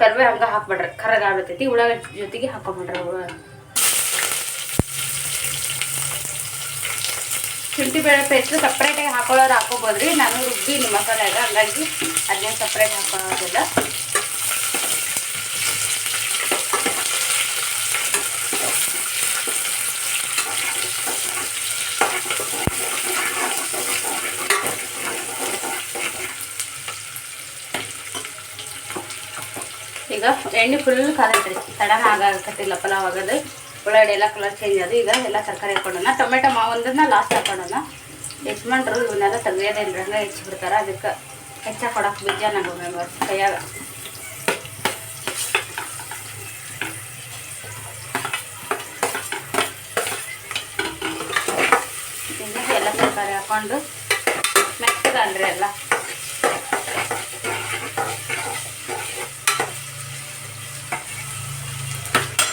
ಕರ್ಬೇ ಹಂಗೆ ಹಾಕ್ಬಿಡ್ರಿ. ಕರ್ರಗೆ ಆಗ್ಬಿಡ್ತೈತಿ ಉಳ್ಳಾಗಡ್ಡಿ ಜೊತೆಗೆ ಹಾಕೊಂಬಿಡ್ರಿ ಶುಂಠಿ ಬೇಳೆ ಪೇಸ್ಟ್ ಸಪ್ರೇಟಾಗಿ ಹಾಕೊಳ್ಳೋರು ಹಾಕೋಬೋದ್ರಿ. ನಾನು ರುಬ್ಬಿ ಮಸಾಲೆಗ ಹಂಗಾಗಿ ಅದನ್ನೇ ಸಪ್ರೇಟ್ ಹಾಕೊಳ್ಳೋದಿಲ್ಲ. ಈಗ ಎಣ್ಣೆ ಫುಲ್ ಕಾದೈತ್ರಿ ಸಡನ್ ಆಗಾಕತ್ತಿಲ್ಲ ಪಲಾವ್ ಆಗೋದು. ಉಳ್ಳಾಗಡ್ಡಿ ಎಲ್ಲ ಕಲರ್ ಚೇಂಜ್ ಅದು ಈಗ ಎಲ್ಲ ತರಕಾರಿ ಹಾಕೊಂಡೋಣ ಟೊಮೆಟೊ ಮಾವೊಂದನ್ನ ಲಾಸ್ಟ್ ಹಾಕೊಂಡೋಣ ಯಜಮಾನ್ರು ಇವನ್ನೆಲ್ಲ ತೆಗಿಯೋದಿಲ್ಲ ಹಂಗೆ ಹೆಚ್ಚಿಬಿಡ್ತಾರೆ. ಅದಕ್ಕೆ ಹೆಚ್ಚಾಗಿ ಕೊಡಕ್ಕೆ ಬೀಜ ನಂಗೆ ಮೆಂಬರ್ಸ್ ಕೈಯಾಗ. ಎಲ್ಲ ತರಕಾರಿ ಹಾಕೊಂಡು ಮೆತ್ತಗಲ್ರಿ ಎಲ್ಲ.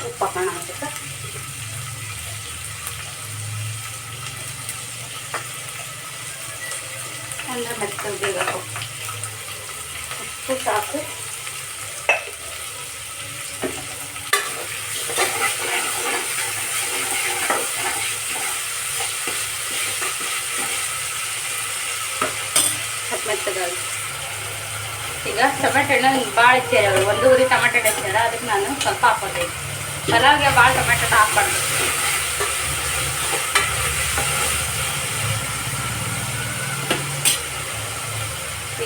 ಉಪ್ಪು ಹಾಕೋಣ ಅದಕ್ಕೆ. ಅಂದ್ರೆ ಮೆತ್ತಗೆ ಬೇಗ ಉಪ್ಪು ಸಾಕು ಸ್ವಲ್ಪ ಮೆತ್ತಗಾಗಿ ಈಗ ಟೊಮೆಟೊ ಹಣ್ಣು ಭಾಳ ಹೆಚ್ಚಾರ ಅವರು ಒಂದೂವರೆ ಟೊಮೆಟೊ ಹಣ್ಣು ಹೆಚ್ಚಾರ ಅದಕ್ಕೆ ನಾನು ಸ್ವಲ್ಪ ಹಾಕೋತೈತಿ ಪಲಾವ್ಗೆ ಭಾಳ ಟೊಮೆಟೊ ಹಾಕ್ಬಾರ್ದು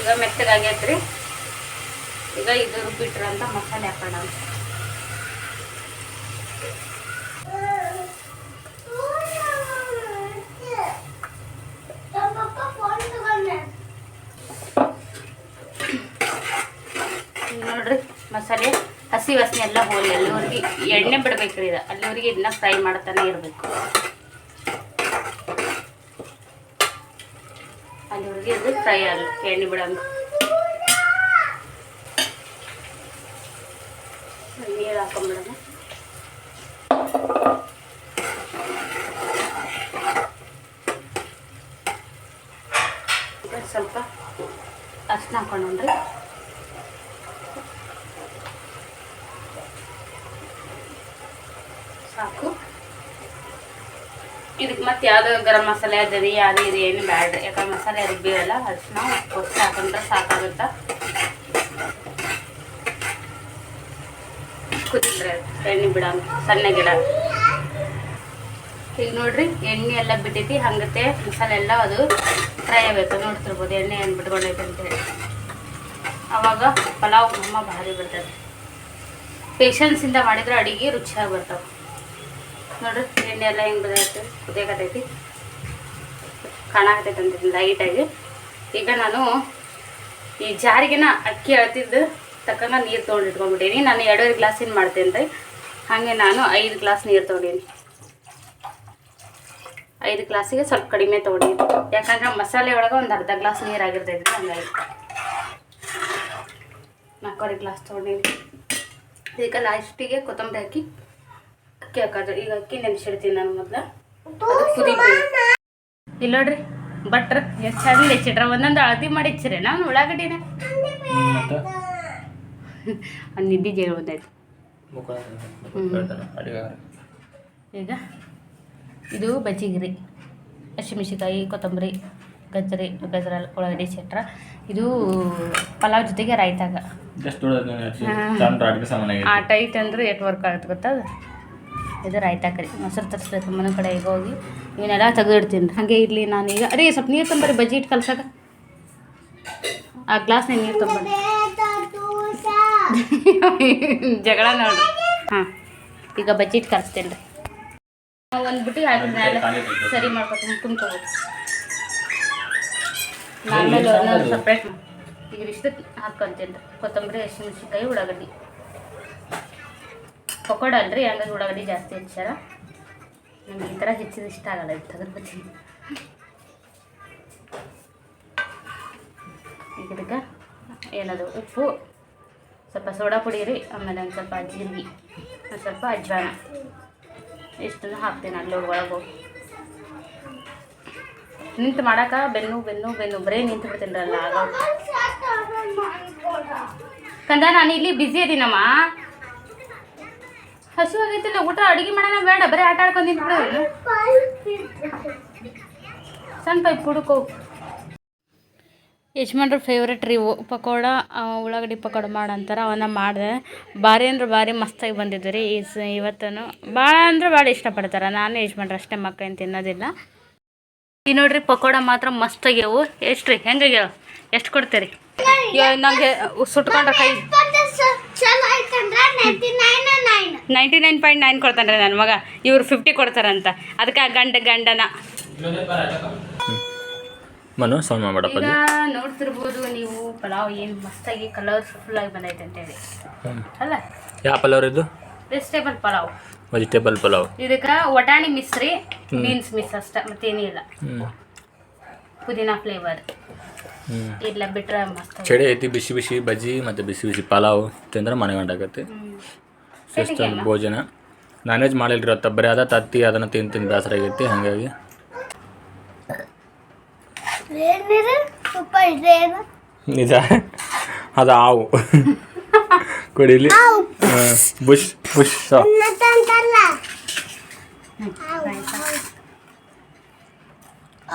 ಈಗ ಮೆತ್ತಗಾಗೈತ್ರಿ ಈಗ ಇದು ರುಬ್ಬಿಟ್ರಂತ ಮಸಾಲೆ ಹಾಕೋಣ. ನೋಡ್ರಿ, ಮಸಾಲೆ, ಹಸಿ ವಾಸನೆ ಎಲ್ಲ ಹೋಗಿ ಅಲ್ಲಿವರೆಗೆ ಎಣ್ಣೆ ಬಿಡ್ಬೇಕ್ರಿ ಇದು ಅಲ್ಲಿವರೆಗೆ ಇದನ್ನ ಫ್ರೈ ಮಾಡ್ತಾನೆ ಇರಬೇಕು. ಅಲ್ಲಿವರೆಗೆ ಅದು ಫ್ರೈ ಆಗಲಿ ಎಣ್ಣೆ ಬಿಡಂಗ ನೀರು ಹಾಕೊಂಬಿಡೋಣ ಈಗ ಸ್ವಲ್ಪ ಅರ್ಶಿನ ಹಾಕೊಂಡ್ರಿ ಸಾಕು ಇದಕ್ಕೆ ಮತ್ತೆ ಯಾವ್ದು ಗರಂ ಮಸಾಲೆ ಅದರಿ ಯಾವ್ದು ಇದು ಏನು ಬ್ಯಾಡ್ರಿ. ಯಾಕಂದ್ರೆ ಮಸಾಲೆ ಅದು ಬೀಳಲ್ಲ ಅದಕ್ಕೆ ಉಪ್ಪು ಅಷ್ಟೇ ಹಾಕೊಂಡ್ರೆ ಸಾಕಾಗುತ್ತ. ಕುದಿದ್ರೆ ಎಣ್ಣೆ ಬಿಡ ಸಣ್ಣ ಗಿಡ. ಈಗ ನೋಡ್ರಿ, ಎಣ್ಣೆ ಎಲ್ಲ ಬಿಟ್ಟೈತಿ ಹಂಗತೆ ಮಸಾಲೆ ಎಲ್ಲ ಅದು ಫ್ರೈ ಆಗಬೇಕು. ನೋಡ್ತಿರ್ಬೋದು ಎಣ್ಣೆ ಏನು ಬಿಟ್ಕೊಂಡೈತೆ ಅಂತೇಳಿ ಅವಾಗ ಪಲಾವ್ ನಮ್ಮ ಭಾರಿ ಬರ್ತದೆ. ಪೇಷನ್ಸಿಂದ ಮಾಡಿದ್ರೆ ಅಡಿಗೆ ರುಚಿಯಾಗಿ ಬರ್ತಾವೆ. ನೋಡ್ರಿ. ಎಣ್ಣೆ ಎಲ್ಲ ಹಿಂಗೆ ಬದೈತೆ ಕುದಿಯಾಕತೈತಿ ಕಾಣಾಕತೈತೆ ಅಂತ ಲೈಟಾಗಿ ಈಗ ನಾನು ಈ ಜಾರಿಗೆನ ಅಕ್ಕಿ ಅಳ್ತಿದ್ದು ತಕ್ಕಂಗ ನೀರು ತೊಗೊಂಡು ಇಟ್ಕೊಂಡ್ಬಿಟ್ಟೀನಿ. ನಾನು ಎರಡೂವರೆ ಗ್ಲಾಸಿನ ಮಾಡ್ತೇನೆ ರೀ ಹಾಗೆ ನಾನು ಐದು ಗ್ಲಾಸ್ ನೀರು ತೊಗೊಂಡೀನಿ. ಐದು ಗ್ಲಾಸಿಗೆ ಸ್ವಲ್ಪ ಕಡಿಮೆ ತೊಗೊಂಡೀನಿ. ಯಾಕಂದ್ರೆ ಮಸಾಲೆ ಒಳಗೆ ಒಂದು ಅರ್ಧ ಗ್ಲಾಸ್ ನೀರು ಆಗಿರ್ತೈತಿ ಹಂಗಾಗಿ ನಾಲ್ಕೂವರೆ ಗ್ಲಾಸ್ ತೊಗೊಂಡೀನಿ. ಈಗ ಲಾಸ್ಟಿಗೆ ಕೊತ್ತಂಬರಿ ಹಾಕಿ ಅಕ್ಕಿ ಹಾಕೋದು ಈಗ ಅಕ್ಕಿ ನೆನೆಸಿಡ್ತೀನಿ ನಾನು ಮೊದಲು. ಇಲ್ಲ ನೋಡ್ರಿ ಬಟ್ರ್ ಎಷ್ಟು ಚಂದ ಹೆಚ್ಚಿಟ್ರ ಒಂದೊಂದು ಅಳತಿ ಮಾಡಿ ಹೆಚ್ಚಿರಿ ನಾನು ಉಳ್ಳಾಗಡ್ಡಿನ. ನಿದ್ದೆ ಜೇನು ಬಂದೈತೆ ಈಗ ಇದು ಬಜ್ಜಿಗಿರಿ ಹಸಿಮೆಣಸಿಕಾಯಿ ಕೊತ್ತಂಬರಿ ಗಜ್ಜರಿ ಗಜರ ಉಳ್ಳಾಗಡ್ಡಿ ಚಟ್ರ ಇದು ಪಲಾವ್ ಜೊತೆಗೆ ರಾಯ್ತಾಗ. ಆ ಟೈಟ್ ಅಂದ್ರೆ ಎಟ್ ವರ್ಕ್ ಆಗುತ್ತೆ ಗೊತ್ತಾ? ಇದು ಆ ಕರಿ ಮೊಸರು ತರಿಸ್ಬೇಕು ಮನೆ ಕಡೆ ಈಗ ಹೋಗಿ ಇವನ್ನೆಲ್ಲ ತೆಗೆದಿಡ್ತೀನಿ. ಹಾಗೆ ಇರಲಿ ನಾನು ಈಗ ಅದೇ ಸ್ವಲ್ಪ ನೀರು ತಂಬರಿ ಬಜ್ಜಿ ಇಟ್ಟು ಕಲ್ಸಾಕ. ಆ ಗ್ಲಾಸ್ನಾಗ ನೀರು ತಂಬರಿ ಜಗಳ ನೋಡ್ರಿ ಹಾಂ ಈಗ ಬಜ್ಜಿ ಇಟ್ಟು ಕಲಿಸ್ತೇನೆ ರೀ. ಒಂದು ಬಿಟ್ಟು ಹಾಕಿದ್ಮೇಲೆ ಸರಿ ಮಾಡ್ಕೊತೀನಿ ತುಂಬ್ಕೋಬೇಕು. ಒಂದೊಂದು ಸಪ್ರೇಟ್ ಈಗ ಇಷ್ಟು ಹಾಕ್ಕೊಂತೀನಿ ರೀ. ಕೊತ್ತಂಬರಿ ಹಸಿಮೆಣಸಿನ್ಕಾಯಿ ಉಳ್ಳಾಗಡ್ಡಿ. ಪಕೋಡ ಅಲ್ರಿ ಹಂಗಾಗಿ ಉಳ್ಳಾಗಡ್ಡಿ ಜಾಸ್ತಿ ಹೆಚ್ಚಾರ. ನಂಗೆ ಈ ಥರ ಹೆಚ್ಚಿದ ಇಷ್ಟ ಆಗಲ್ಲ ಇದು ತೆಗೆದ್ಬಿಡ್ತೀನಿ ಈಗ ಇದಕ್ಕೆ ಏನದು, ಉಪ್ಪು, ಸ್ವಲ್ಪ ಸೋಡಾ ಪುಡಿ ರೀ, ಆಮೇಲೆ ಒಂದು ಸ್ವಲ್ಪ ಜೀರಿಗೆ, ಒಂದು ಸ್ವಲ್ಪ ಅಜ್ವಾನ. ಇಷ್ಟನ್ನು ಹಾಕ್ತೀನಿ ಅಲ್ಲಿ ಒಳಗೆ ನಿಂತು ಮಾಡೋಕೆ ಬೆನ್ನು ಬೆನ್ನು ಬೆನ್ನು, ಬರೀ ನಿಂತು ಬಿಡ್ತೀನಿ ಆಗ. ಕಂದ, ನಾನು ಇಲ್ಲಿ ಬ್ಯುಸಿ ಇದೀನಮ್ಮ. ಹಸು ಆಗೈತಿಲ್ಲ ಊಟ ಅಡುಗೆ ಮಾಡೋಣ ಬೇಡ ಬರೀ ಆಟ ಆಡ್ಕೊಂಡು ನಿಂತ್ಬಿಡು. ಸಣ್ಣ ಪೈಪ್ ಹುಡುಕೋ ಯಜಮಾನ್ರ ಫೇವ್ರೇಟ್ ರೀ ಇವು ಪಕೋಡ ಉಳ್ಳಾಗಡ್ಡಿ ಪಕೋಡ ಮಾಡಂತಾರೆ ಅವನ್ನ ಮಾಡಿದೆ. ಭಾರಿ ಅಂದ್ರೆ ಭಾರಿ ಮಸ್ತಾಗಿ ಬಂದಿದ್ದು ರೀ ಈ ಇವತ್ತನು. ಇವತ್ತೂ ಭಾಳ ಅಂದ್ರೆ ಭಾಳ ಇಷ್ಟಪಡ್ತಾರೆ ನಾನು ಯಜಮಾನ್ರು ಅಷ್ಟೇ ಮಕ್ಕಳೇನು ತಿನ್ನೋದಿಲ್ಲ. ಈ ನೋಡ್ರಿ ಪಕೋಡ ಮಾತ್ರ ಮಸ್ತಾಗ್ಯವು ಎಷ್ಟು ರೀ ಹೆಂಗಾಗ್ಯಾವ ಎಷ್ಟು ಕೊಡ್ತೀರಿ? ನಂಗೆ ಸುಟ್ಕೊಂಡ್ರೆ ಕೈ. ನೈಂಟಿ ನೈನ್ ಪಾಯಿಂಟ್ ನೈನ್ ಕೊಡ್ತಾನೆ ರೀ ನನ್ನ ಮಗ. ಇವ್ರು ಫಿಫ್ಟಿ ಕೊಡ್ತಾರಂತ. ಅದಕ್ಕೆ ಗಂಡ ಗಂಡನ. ಮನು ಸೌಂಡ್ ಮಾಡಬೇಡಪ್ಪ ಈಗ ನೋಡ್ತಿರ್ಬೋದು ನೀವು ಪಲಾವ್ ಏನು ಮಸ್ತಾಗಿ ಕಲರ್ಫುಲ್ ಆಗಿ ಬಂದೈತೆ ಅಂತೇಳಿ. ಅಲ್ಲ? ಯಾವ ಪಲಾವ್ ಇದು? ವೆಜಿಟೇಬಲ್ ಪಲಾವ್. ವೆಜಿಟೇಬಲ್ ಪಲಾವ್. ಇದಕ್ಕೆ ವಟಾಣಿ ಮಿಸ್ ರೀ ಬೀನ್ಸ್ ಮಿಸ್ ಅಷ್ಟೇ ಮತ್ತೇನಿಲ್ಲ. ಇಲ್ಲ ಪುದೀನ ಫ್ಲೇವರ್ ಇಲ್ಲ ಬಿಟ್ರೆ ಮಸ್ತ್ ಚಳಿ ಐತಿ ಬಿಸಿ ಬಿಸಿ ಬಜ್ಜಿ ಮತ್ತು ಬಿಸಿ ಬಿಸಿ ಪಲಾವ್ ತಿಂದ್ರೆ ಮನೆಗಂಡಾಗತ್ತೆ ಶಿಸ್ತು ಭೋಜನ. ನಾನ್ ವೆಜ್ ಮಾಡಿಲ್ರಿ ಇವತ್ತು ಬರೀ ಅದ ತತ್ತಿ ಅದನ್ನು ತಿಂದು ತಿಂದು ಬೇಸರ ಆಗೈತಿ ಹಾಗಾಗಿ. ನಿಜ? ಅದ ಹಾವು. ಕುಡಿಲಿ? ಬುಷ್ ಬುಷ್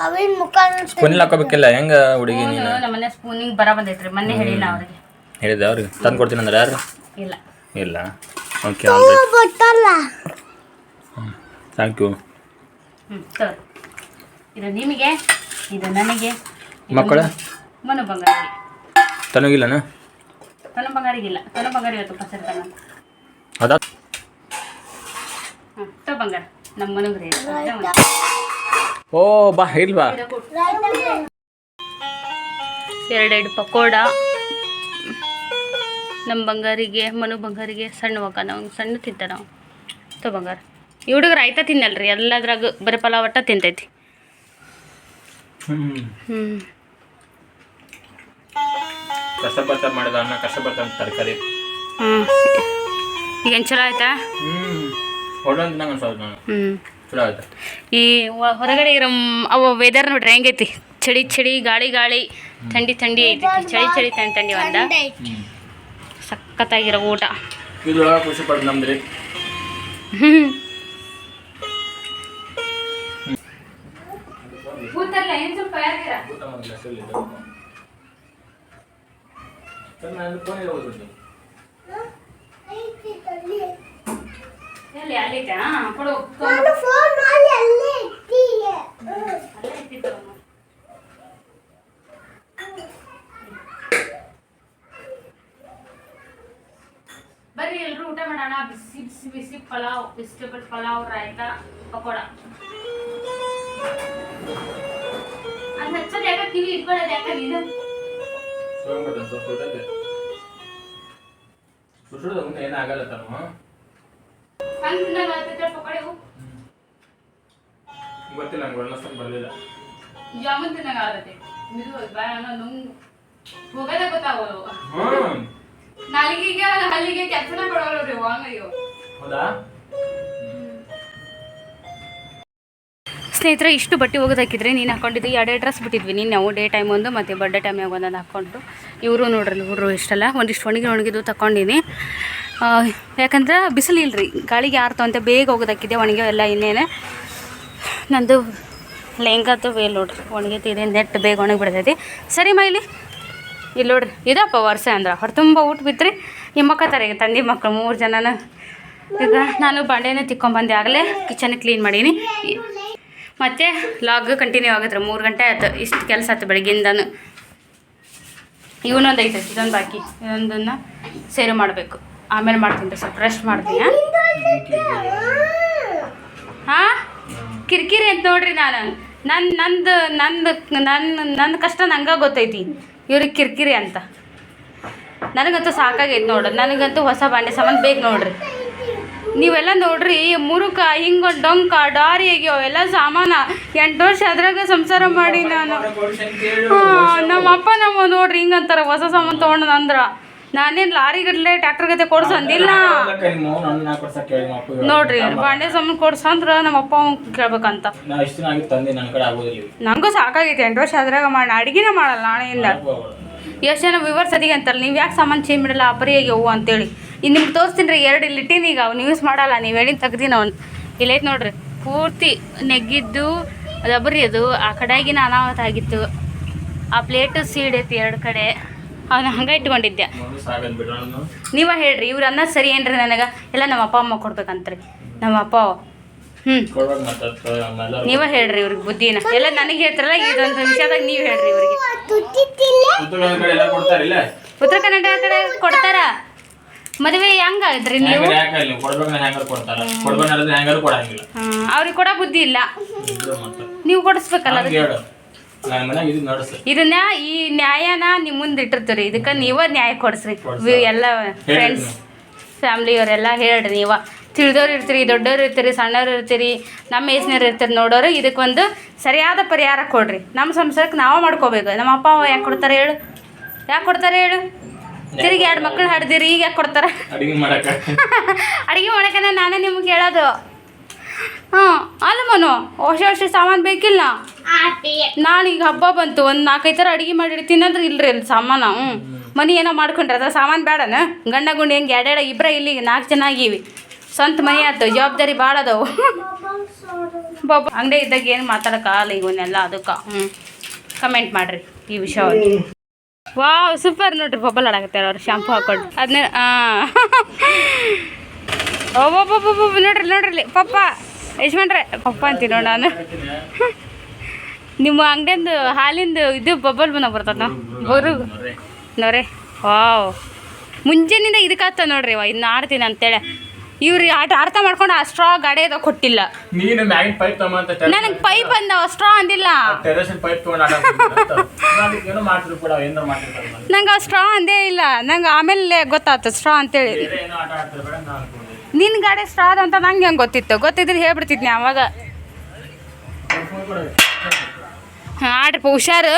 ಅವಿನ ಮುಖ ಸ್ಪೂನಿಲ್ ಹಾಕೋಬೇಕಿಲ್ಲ ಹೆಂಗ ಹುಡುಗಿ ನೀನು? ನಮ್ಮ ಮನೆ ಸ್ಪೂನಿಗೆ ಬರ ಬಂದೈತ್ರಿ ಮೊನ್ನೆ ಹೇಳಿಲ್ಲ ಅವ್ರಿಗೆ. ಹೇಳಿದ ಅವ್ರಿಗೆ? ತಂದು ಕೊಡ್ತೀನಿ ಅಂದ್ರೆ ಯಾರು? ಇಲ್ಲ. ಇಲ್ಲ. ಓಕೆ ಗೊತ್ತಲ್ಲ. ಥ್ಯಾಂಕ್ ಯು ಇದು ನಿಮಗೆ ಇದು ನನಗೆ ಮಕ್ಕಳು? ಮನು ಬಂಗಾರಿಗೆ ತನಗಿಲ್ಲನ? ತನು ಬಂಗಾರಿಗಿಲ್ಲ ತನು ಬಂಗಾರಿ ಇವತ್ತು ಪಸರ್ತಾನ ಅದಾ? ಹ್ಞೂ ತೋ ಬಂಗಾರ. ನಮ್ಮ ಮನಗ್ರಿ ಓ ಬಾ ಇಲ್ವಾ? ಎರಡೆರಡು ಪಕೋಡ. ನಮ್ಮ ಬಂಗಾರಿಗೆ ಮನು ಬಂಗಾರಿಗೆ ಸಣ್ಣ ಮಗ ನಾವು ಸಣ್ಣ ತಿಂತ ನಾವು. ತೋ ಬಂಗಾರ. ಈ ಹುಡುಗರು ಆಯ್ತಾ ತಿನ್ನಲ್ರಿ? ಎಲ್ಲದ್ರಾಗ ಬರೀ ಪಲಾವ್ ಒಟ್ಟ ತಿಂತೈತಿ. ಹ್ಞೂ ಮಾಡಿದ ಅನ್ನ ತರಕಾರಿ. ಹ್ಞೂ ಈಗ ಚಲೋ ಆಯ್ತಾ? ಹ್ಞೂ ಹೊಡೋಂತ ನಂಗೆ ಅನ್ಸೋದು ನಾನು ಹ್ಞೂ ಚಲೋ ಆಯ್ತು ಈ ವ- ಹೊರಗಡೆ ಇರೋ ಮ್- ಅವು ವೆದರ್ ನೋಡ್ರಿ ಹೆಂಗೈತಿ? ಚಳಿ ಚಳಿ ಗಾಳಿ ಗಾಳಿ ಥಂಡಿ ಥಂಡಿ ಐತಿ. ಚಳಿ ಚಳಿ ಥಂಡಿ ಥಂಡಿ ಒಂದ. ಸಕ್ಕತ್ತಾಗಿರೋ ಸಖತ್ತಾಗಿರೋ ಊಟ. ಇದ್ರೊಳಗೆ ಖುಷಿ ಪಡ್ದು ನಮ್ದ್ರಿ. ಎಲ್ಲಿ ಅಲ್ಲಿಟ್ಟಾ ಕೊಡು ನಾನು ಫೋನ್ ಮಾಡಿ ಅಲ್ಲೇ ಇಟ್ಟಿಯೆ ಅಲ್ಲೇ ಇಟ್ಟಿದ್ದು ಬರ್ರಿ ಎಲ್ರು ಊಟ ಮಾಡೋಣ. ಬಿಸಿ ಬಿಸಿ ಬಿಸಿ ಪಲಾವ್ ವೆಜಿಟೇಬಲ್ ಪಲಾವ್ ರಾಯ್ತಾ ಪಕೋಡ. ಅದು ಹಚ್ಚೋದು ಯಾಕೆ ಕಿವಿ ಇಟ್ಕೊಳ್ಳೋದು ಯಾಕೆ ನೀನು? ಏನಾಗಲ್ಲ ತಮ್ಮ? ಹಂಗೆ ತಿಂದಾಗ ಆಗ್ತೈತೆ ಪಕೋಡೆವು ಗೊತ್ತಿಲ್ಲ ನಂಗೆ ಒಳ್ಳೆ ಬರಲಿಲ್ಲ. ಜಾಮೂನ್ ತಿನ್ನಂಗ ಆಗತ್ತೆ? ಮಿದು ಬಾಯ ನುಂಗ್ ಹೋಗೋದೇ ಗೊತ್ತಾಗೋದು ಹ್ಞೂ ನಾಲಿಗೆಗೆ ಹಲ್ಲಿಗೆ ಕೆಲಸನ ಕೊಡೋಲ್ರಿ ಹಂಗಯ್ಯೋ ಹೌದಾ? ಸ್ನೇಹಿತರೆ ಇಷ್ಟು ಬಟ್ಟೆ ಒಗೆದಾಕಿದ್ರೆ ನೀನು ಹಾಕೊಂಡಿದ್ದು ಎರಡೇ ಡ್ರೆಸ್ ಬಿಟ್ಟಿದ್ವಿ. ನೀನು ನಾವು ಡೇ ಟೈಮ್ ಒಂದು ಮತ್ತು ಬರ್ಡೇ ಟೈಮ್ ಒಂದೊಂದು ಹಾಕ್ಕೊಂಡು ಇವರು ನೋಡ್ರಿ ಹುಡುಗರು ಇಷ್ಟಲ್ಲ ಒಂದಿಷ್ಟು ಒಣಗಿ ಒಣಗಿದ್ದು ತಗೊಂಡಿನಿ ಯಾಕಂದ್ರೆ ಬಿಸಿಲು ಇಲ್ರಿ. ಗಾಳಿಗೆ ಅಂತ ಬೇಗ ಹೋಗೋದಕ್ಕಿದೆ ಒಣಗೆ ಎಲ್ಲ ಇನ್ನೇನೆ. ನಂದು ಲೆಹಂಗಾತು ವೇಲ್ ನೋಡ್ರಿ. ಒಣಗೆ ಇದೆ, ನೆಟ್ ಬೇಗ ಒಣಗಿ ಬಿಡ್ತೈತಿ. ಸರಿ ಮೈಲಿ ಇಲ್ಲಿ ನೋಡ್ರಿ. ಇದಪ್ಪ ವರ್ಷ ಅಂದ್ರೆ. ಹೊರ ತುಂಬ ಊಟ ಬಿತ್ರಿ. ಈ ಮಕ್ಕತ್ತಾರೆ ಈಗ ತಂದೆ ಮಕ್ಕಳು ಮೂರು ಜನನ. ಈಗ ನಾನು ಬಂಡೆನೇ ತಿಕ್ಕೊಂಬಂದೆ ಆಗಲೇ. ಕಿಚನ್ ಕ್ಲೀನ್ ಮಾಡೀನಿ. ಮತ್ತೆ ಲಾಗ್ ಕಂಟಿನ್ಯೂ ಆಗತ್ರಿ. ಮೂರು ಗಂಟೆ ಆಯ್ತು. ಇಷ್ಟು ಕೆಲಸ ಆಯ್ತು ಬೆಳಗ್ಗಿಂದನು. ಇವನೊಂದು ಐತೆ, ಇದೊಂದು ಬಾಕಿ. ಇದೊಂದನ್ನು ಸೇರು ಮಾಡಬೇಕು. ಆಮೇಲೆ ಮಾಡ್ತೀನಿ ರೀ ಸ್ವಲ್ಪ ರೆಸ್ಟ್ ಮಾಡ್ತೀನಿ, ಹಾಂ? ಕಿರಿಕಿರಿ ಅಂತ ನೋಡ್ರಿ ನಾನು. ನನ್ನ ನಂದು ನಂದು ನನ್ನ ನನ್ನ ಕಷ್ಟ ನಂಗೆ ಗೊತ್ತೈತಿ. ಇವ್ರಿಗೆ ಕಿರಿಕಿರಿ ಅಂತ. ನನಗಂತೂ ಸಾಕಾಗೈತೆ ನೋಡ್ರಿ ನನಗಂತೂ ಹೊಸ ಬಾಂಡೆ ಸಾಮಾನು ಬೇಕು ನೋಡ್ರಿ. ನೀವೆಲ್ಲ ನೋಡ್ರಿ ಮುರುಕ ಹಿಂಗ ಡೊಂಕ, ಡಾರಿ ಆಗ್ಯಾವ ಎಲ್ಲ ಸಾಮಾನ ಎಂಟು ವರ್ಷ ಅದ್ರಾಗ ಸಂಸಾರ ಮಾಡಿ ನಾನು. ನಮ್ಮ ಅಪ್ಪ ನಮ್ಮ ನೋಡ್ರಿ, ಹಿಂಗಂತಾರ ಹೊಸ ಸಾಮಾನು ತೊಗೊಂಡು ಅಂದ್ರ ನಾನೇನು ಲಾರಿ ಗಟ್ಲೆ ಟ್ರ್ಯಾಕ್ಟರ್ ಗತೆ ಕೊಡ್ಸು ಅಂದಿಲ್ಲ ನೋಡ್ರಿ ಬಾಂಡೆ ಸಾಮಾನು ಕೊಡ್ಸು ಅಂದ್ರೆ ನಮ್ಮ ಅಪ್ಪ ಅವ್ನ ಕೇಳ್ಬೇಕಂತ. ನನಗೂ ಸಾಕಾಗೈತೆ ಎಂಟು ವರ್ಷ ಅದ್ರಾಗ ಮಾಡಿ ಅಡಿಗೆನೇ ಮಾಡಲ್ಲ ನಾಳೆಯಿಂದ ಎಷ್ಟು ಜನ ವಿವರ್ಸ್ ಅದಿಗೆ ಅಂತಲ್ಲ ನೀವು ಯಾಕೆ ಸಾಮಾನು ಚೇಂಜ್ ಮಾಡಲ್ಲ ಅಪರಿಯಾಗಿ ಹೂವು ಅಂತೇಳಿ. ಇನ್ನು ನಿಮ್ಗೆ ತೋರಿಸ್ತೀನಿ ರೀ ಎರಡು ಇಲ್ಲಿ ಇಟ್ಟೀನಿ ಈಗ ಅವ್ನು ಯೂಸ್ ಮಾಡಲ್ಲ ನೀವು ಹೇಳಿನ ತೆಗ್ದೀನಿ ಅವ್ನು. ಇಲ್ಲೈತೆ ನೋಡ್ರಿ ಪೂರ್ತಿ ನೆಗ್ಗಿದ್ದು ರಬ್ಬರಿ ಅದು ಆ ಕಡೆಗಿನ ಅನಾಹುತ ಆಗಿತ್ತು. ಆ ಪ್ಲೇಟು ಸೀಡ್ ಐತಿ ಎರಡು ಕಡೆ. ಅವನು ಹಂಗೆ ಇಟ್ಕೊಂಡಿದ್ದೆ. ನೀವೇ ಹೇಳ್ರಿ ಇವ್ರು ಅನ್ನ ಸರಿ ಏನ್ರಿ ನನಗೆ? ಎಲ್ಲ ನಮ್ಮ ಅಪ್ಪ ಅಮ್ಮ ಕೊಡ್ಬೇಕಂತ್ರಿ. ನಮ್ಮ ಅಪ್ಪ ಹ್ಞೂ ನೀವೇ ಹೇಳ್ರಿ ಇವ್ರಿಗೆ ಬುದ್ಧಿನ. ಎಲ್ಲ ನನಗೆ ಹೇಳ್ತಾರಲ್ಲ ಇದೊಂದು ವಿಷಯದಾಗ ನೀವು ಹೇಳ್ರಿ ಇವ್ರಿಗೆ. ಉತ್ತರ ಕನ್ನಡ ಕಡೆ ಕೊಡ್ತಾರ? ಮದುವೆ ಹೆಂಗ್ ಯಾಕೆ ನೀವು ಅವ್ರಿಗೆ ಕೊಡೋ ಬುದ್ಧಿ ಇಲ್ಲ. ನೀವು ಕೊಡಿಸ್ಬೇಕಲ್ಲ ಇದನ್ನ ಈ ನ್ಯಾಯನ ನಿಮ್ ಮುಂದೆ ಇಟ್ಟಿರ್ತೀರಿ ಇದಕ್ಕೆ ನೀವ ನ್ಯಾಯ ಕೊಡಿಸ್ರಿ. ಕೊಡ್ಸ. ಎಲ್ಲ ಫ್ರೆಂಡ್ಸ್ ಫ್ಯಾಮ್ಲಿಯವರೆಲ್ಲ ಹೇಳ್ರಿ ನೀವ. ತಿಳಿದವ್ರು ಇರ್ತೀರಿ ದೊಡ್ಡವ್ರು ಇರ್ತೀರಿ ಸಣ್ಣವ್ರು ಇರ್ತೀರಿ ನಮ್ಮ ಏಜ್ನವ್ರು ಇರ್ತೀರಿ ನೋಡೋರು ಇದಕ್ಕೊಂದು ಸರಿಯಾದ ಪರಿಹಾರ ಕೊಡ್ರಿ. ನಮ್ಮ ಸಂಸಾರಕ್ಕೆ ನಾವು ಮಾಡ್ಕೋಬೇಕು. ನಮ್ಮ ಅಪ್ಪ ಅವ ಯಾಕೆ ಕೊಡ್ತಾರೆ ಹೇಳು? ಯಾಕೆ ಕೊಡ್ತಾರೆ ಹೇಳು? ತಿರುಗಿ ಎರಡು ಮಕ್ಕಳು ಹಡ್ದಿರಿ ಈಗ ಯಾಕೆ ಕೊಡ್ತಾರೆ? ಅಡಿಗೆ ಮಾಡಕ. ಅಡುಗೆ ಮಾಡೋಕೆ ನಾನೇ ನಿಮ್ಗೆ ಹೇಳೋದು. ಹಾಂ ಅಲ್ಲ ಮನು, ಹೊಸ ಹೊಸ ಸಾಮಾನು ಬೇಕಿಲ್ಲ? ಈಗ ಹಬ್ಬ ಬಂತು, ಒಂದು ನಾಲ್ಕೈದು ಥರ ಅಡುಗೆ ಮಾಡಿರ್ತೀನಿ ಅಂದ್ರೆ ಇಲ್ರಿ ಅಲ್ಲಿ ಸಾಮಾನು, ಹ್ಞೂ. ಮನೆ ಏನೋ ಮಾಡ್ಕೊಂಡ್ರೆ ಅದ್ರ ಸಾಮಾನು ಬೇಡನ ಗಂಡ ಗುಂಡಿ ಹೆಂಗೆ, ಎರಡೆರಡು ಇಬ್ಬರ ಇಲ್ಲಿ, ನಾಲ್ಕು ಜನ ಆಗಿವಿ. ಸ್ವಂತ ಮನೆ ಆಯ್ತು ಜವಾಬ್ದಾರಿ ಭಾಳ ಅದಾವು. ಬಾಬ, ಅಂಗಡಿ ಇದ್ದಾಗ ಏನು ಮಾತಾಡೋಕ್ಕಾಗಲ್ಲ ಇವನ್ನೆಲ್ಲ ಅದಕ್ಕೆ, ಹ್ಞೂ. ಕಮೆಂಟ್ ಮಾಡಿರಿ ಈ ವಿಷಯವಾಗಿ. ವಾವ್, ಸೂಪರ್ ನೋಡ್ರಿ, ಬಬ್ಬಲ್ ಆಡಕತ್ತೆ ಅವ್ರು, ಶಾಂಪು ಹಾಕೊಂಡು. ಅದನ್ನ ಒಬ್ಬೊಬ್ಬೊಬ್ಬೊಬ್ಬ ನೋಡ್ರಿ ನೋಡ್ರಿ ಇಲ್ಲಿ, ಪಪ್ಪ. ಯಜಮಾನ್ರೆ ಪಪ್ಪ ಅಂತೀನಿ ನೋಡಿ ನಾನು. ನಿಮ್ಮ ಅಂಗಡಿಯಂದು ಹಾಲಿಂದು ಇದು ಬಬ್ಬಲ್ ಬನ ಬರ್ತದ? ಬರು ನೋಡ್ರಿ. ವಾವ್. ಮುಂಜಾನಿಂದ ಇದಕ್ಕಾಗ್ತ ನೋಡ್ರಿ ಇವ ಇನ್ನು ಆಡ್ತೀನಿ ಅಂತೇಳಿ. ಇವ್ರಿ ಆಟ ಅರ್ಥ ಮಾಡ್ಕೊಂಡು ಆ ಸ್ಟ್ರಾ ಗಾಡಿ ಅದ ಕೊಟ್ಟಿಲ್ಲ. ನನಗೆ ಪೈಪ್ ಅಂದ ಸ್ಟ್ರಾ ಅಂದಿಲ್ಲ. ನಂಗೆ ಆ ಸ್ಟ್ರಾ ಅಂದೇ ಇಲ್ಲ. ನಂಗೆ ಆಮೇಲೆ ಗೊತ್ತಾಯ್ತು ಸ್ಟ್ರಾ ಅಂತೇಳಿ. ನಿನ್ನ ಗಾಡಿ ಸ್ಟಾರ್ಟ್ ಅಂತ ನಂಗೆ ಹೆಂಗೆ ಗೊತ್ತಿತ್ತು? ಗೊತ್ತಿದ್ರೆ ಹೇಳ್ಬಿಡ್ತಿದ್ನಿ ಅವಾಗ. ಹಾಂ ಆಡ್ರಪ್ಪ ಹುಷಾರು.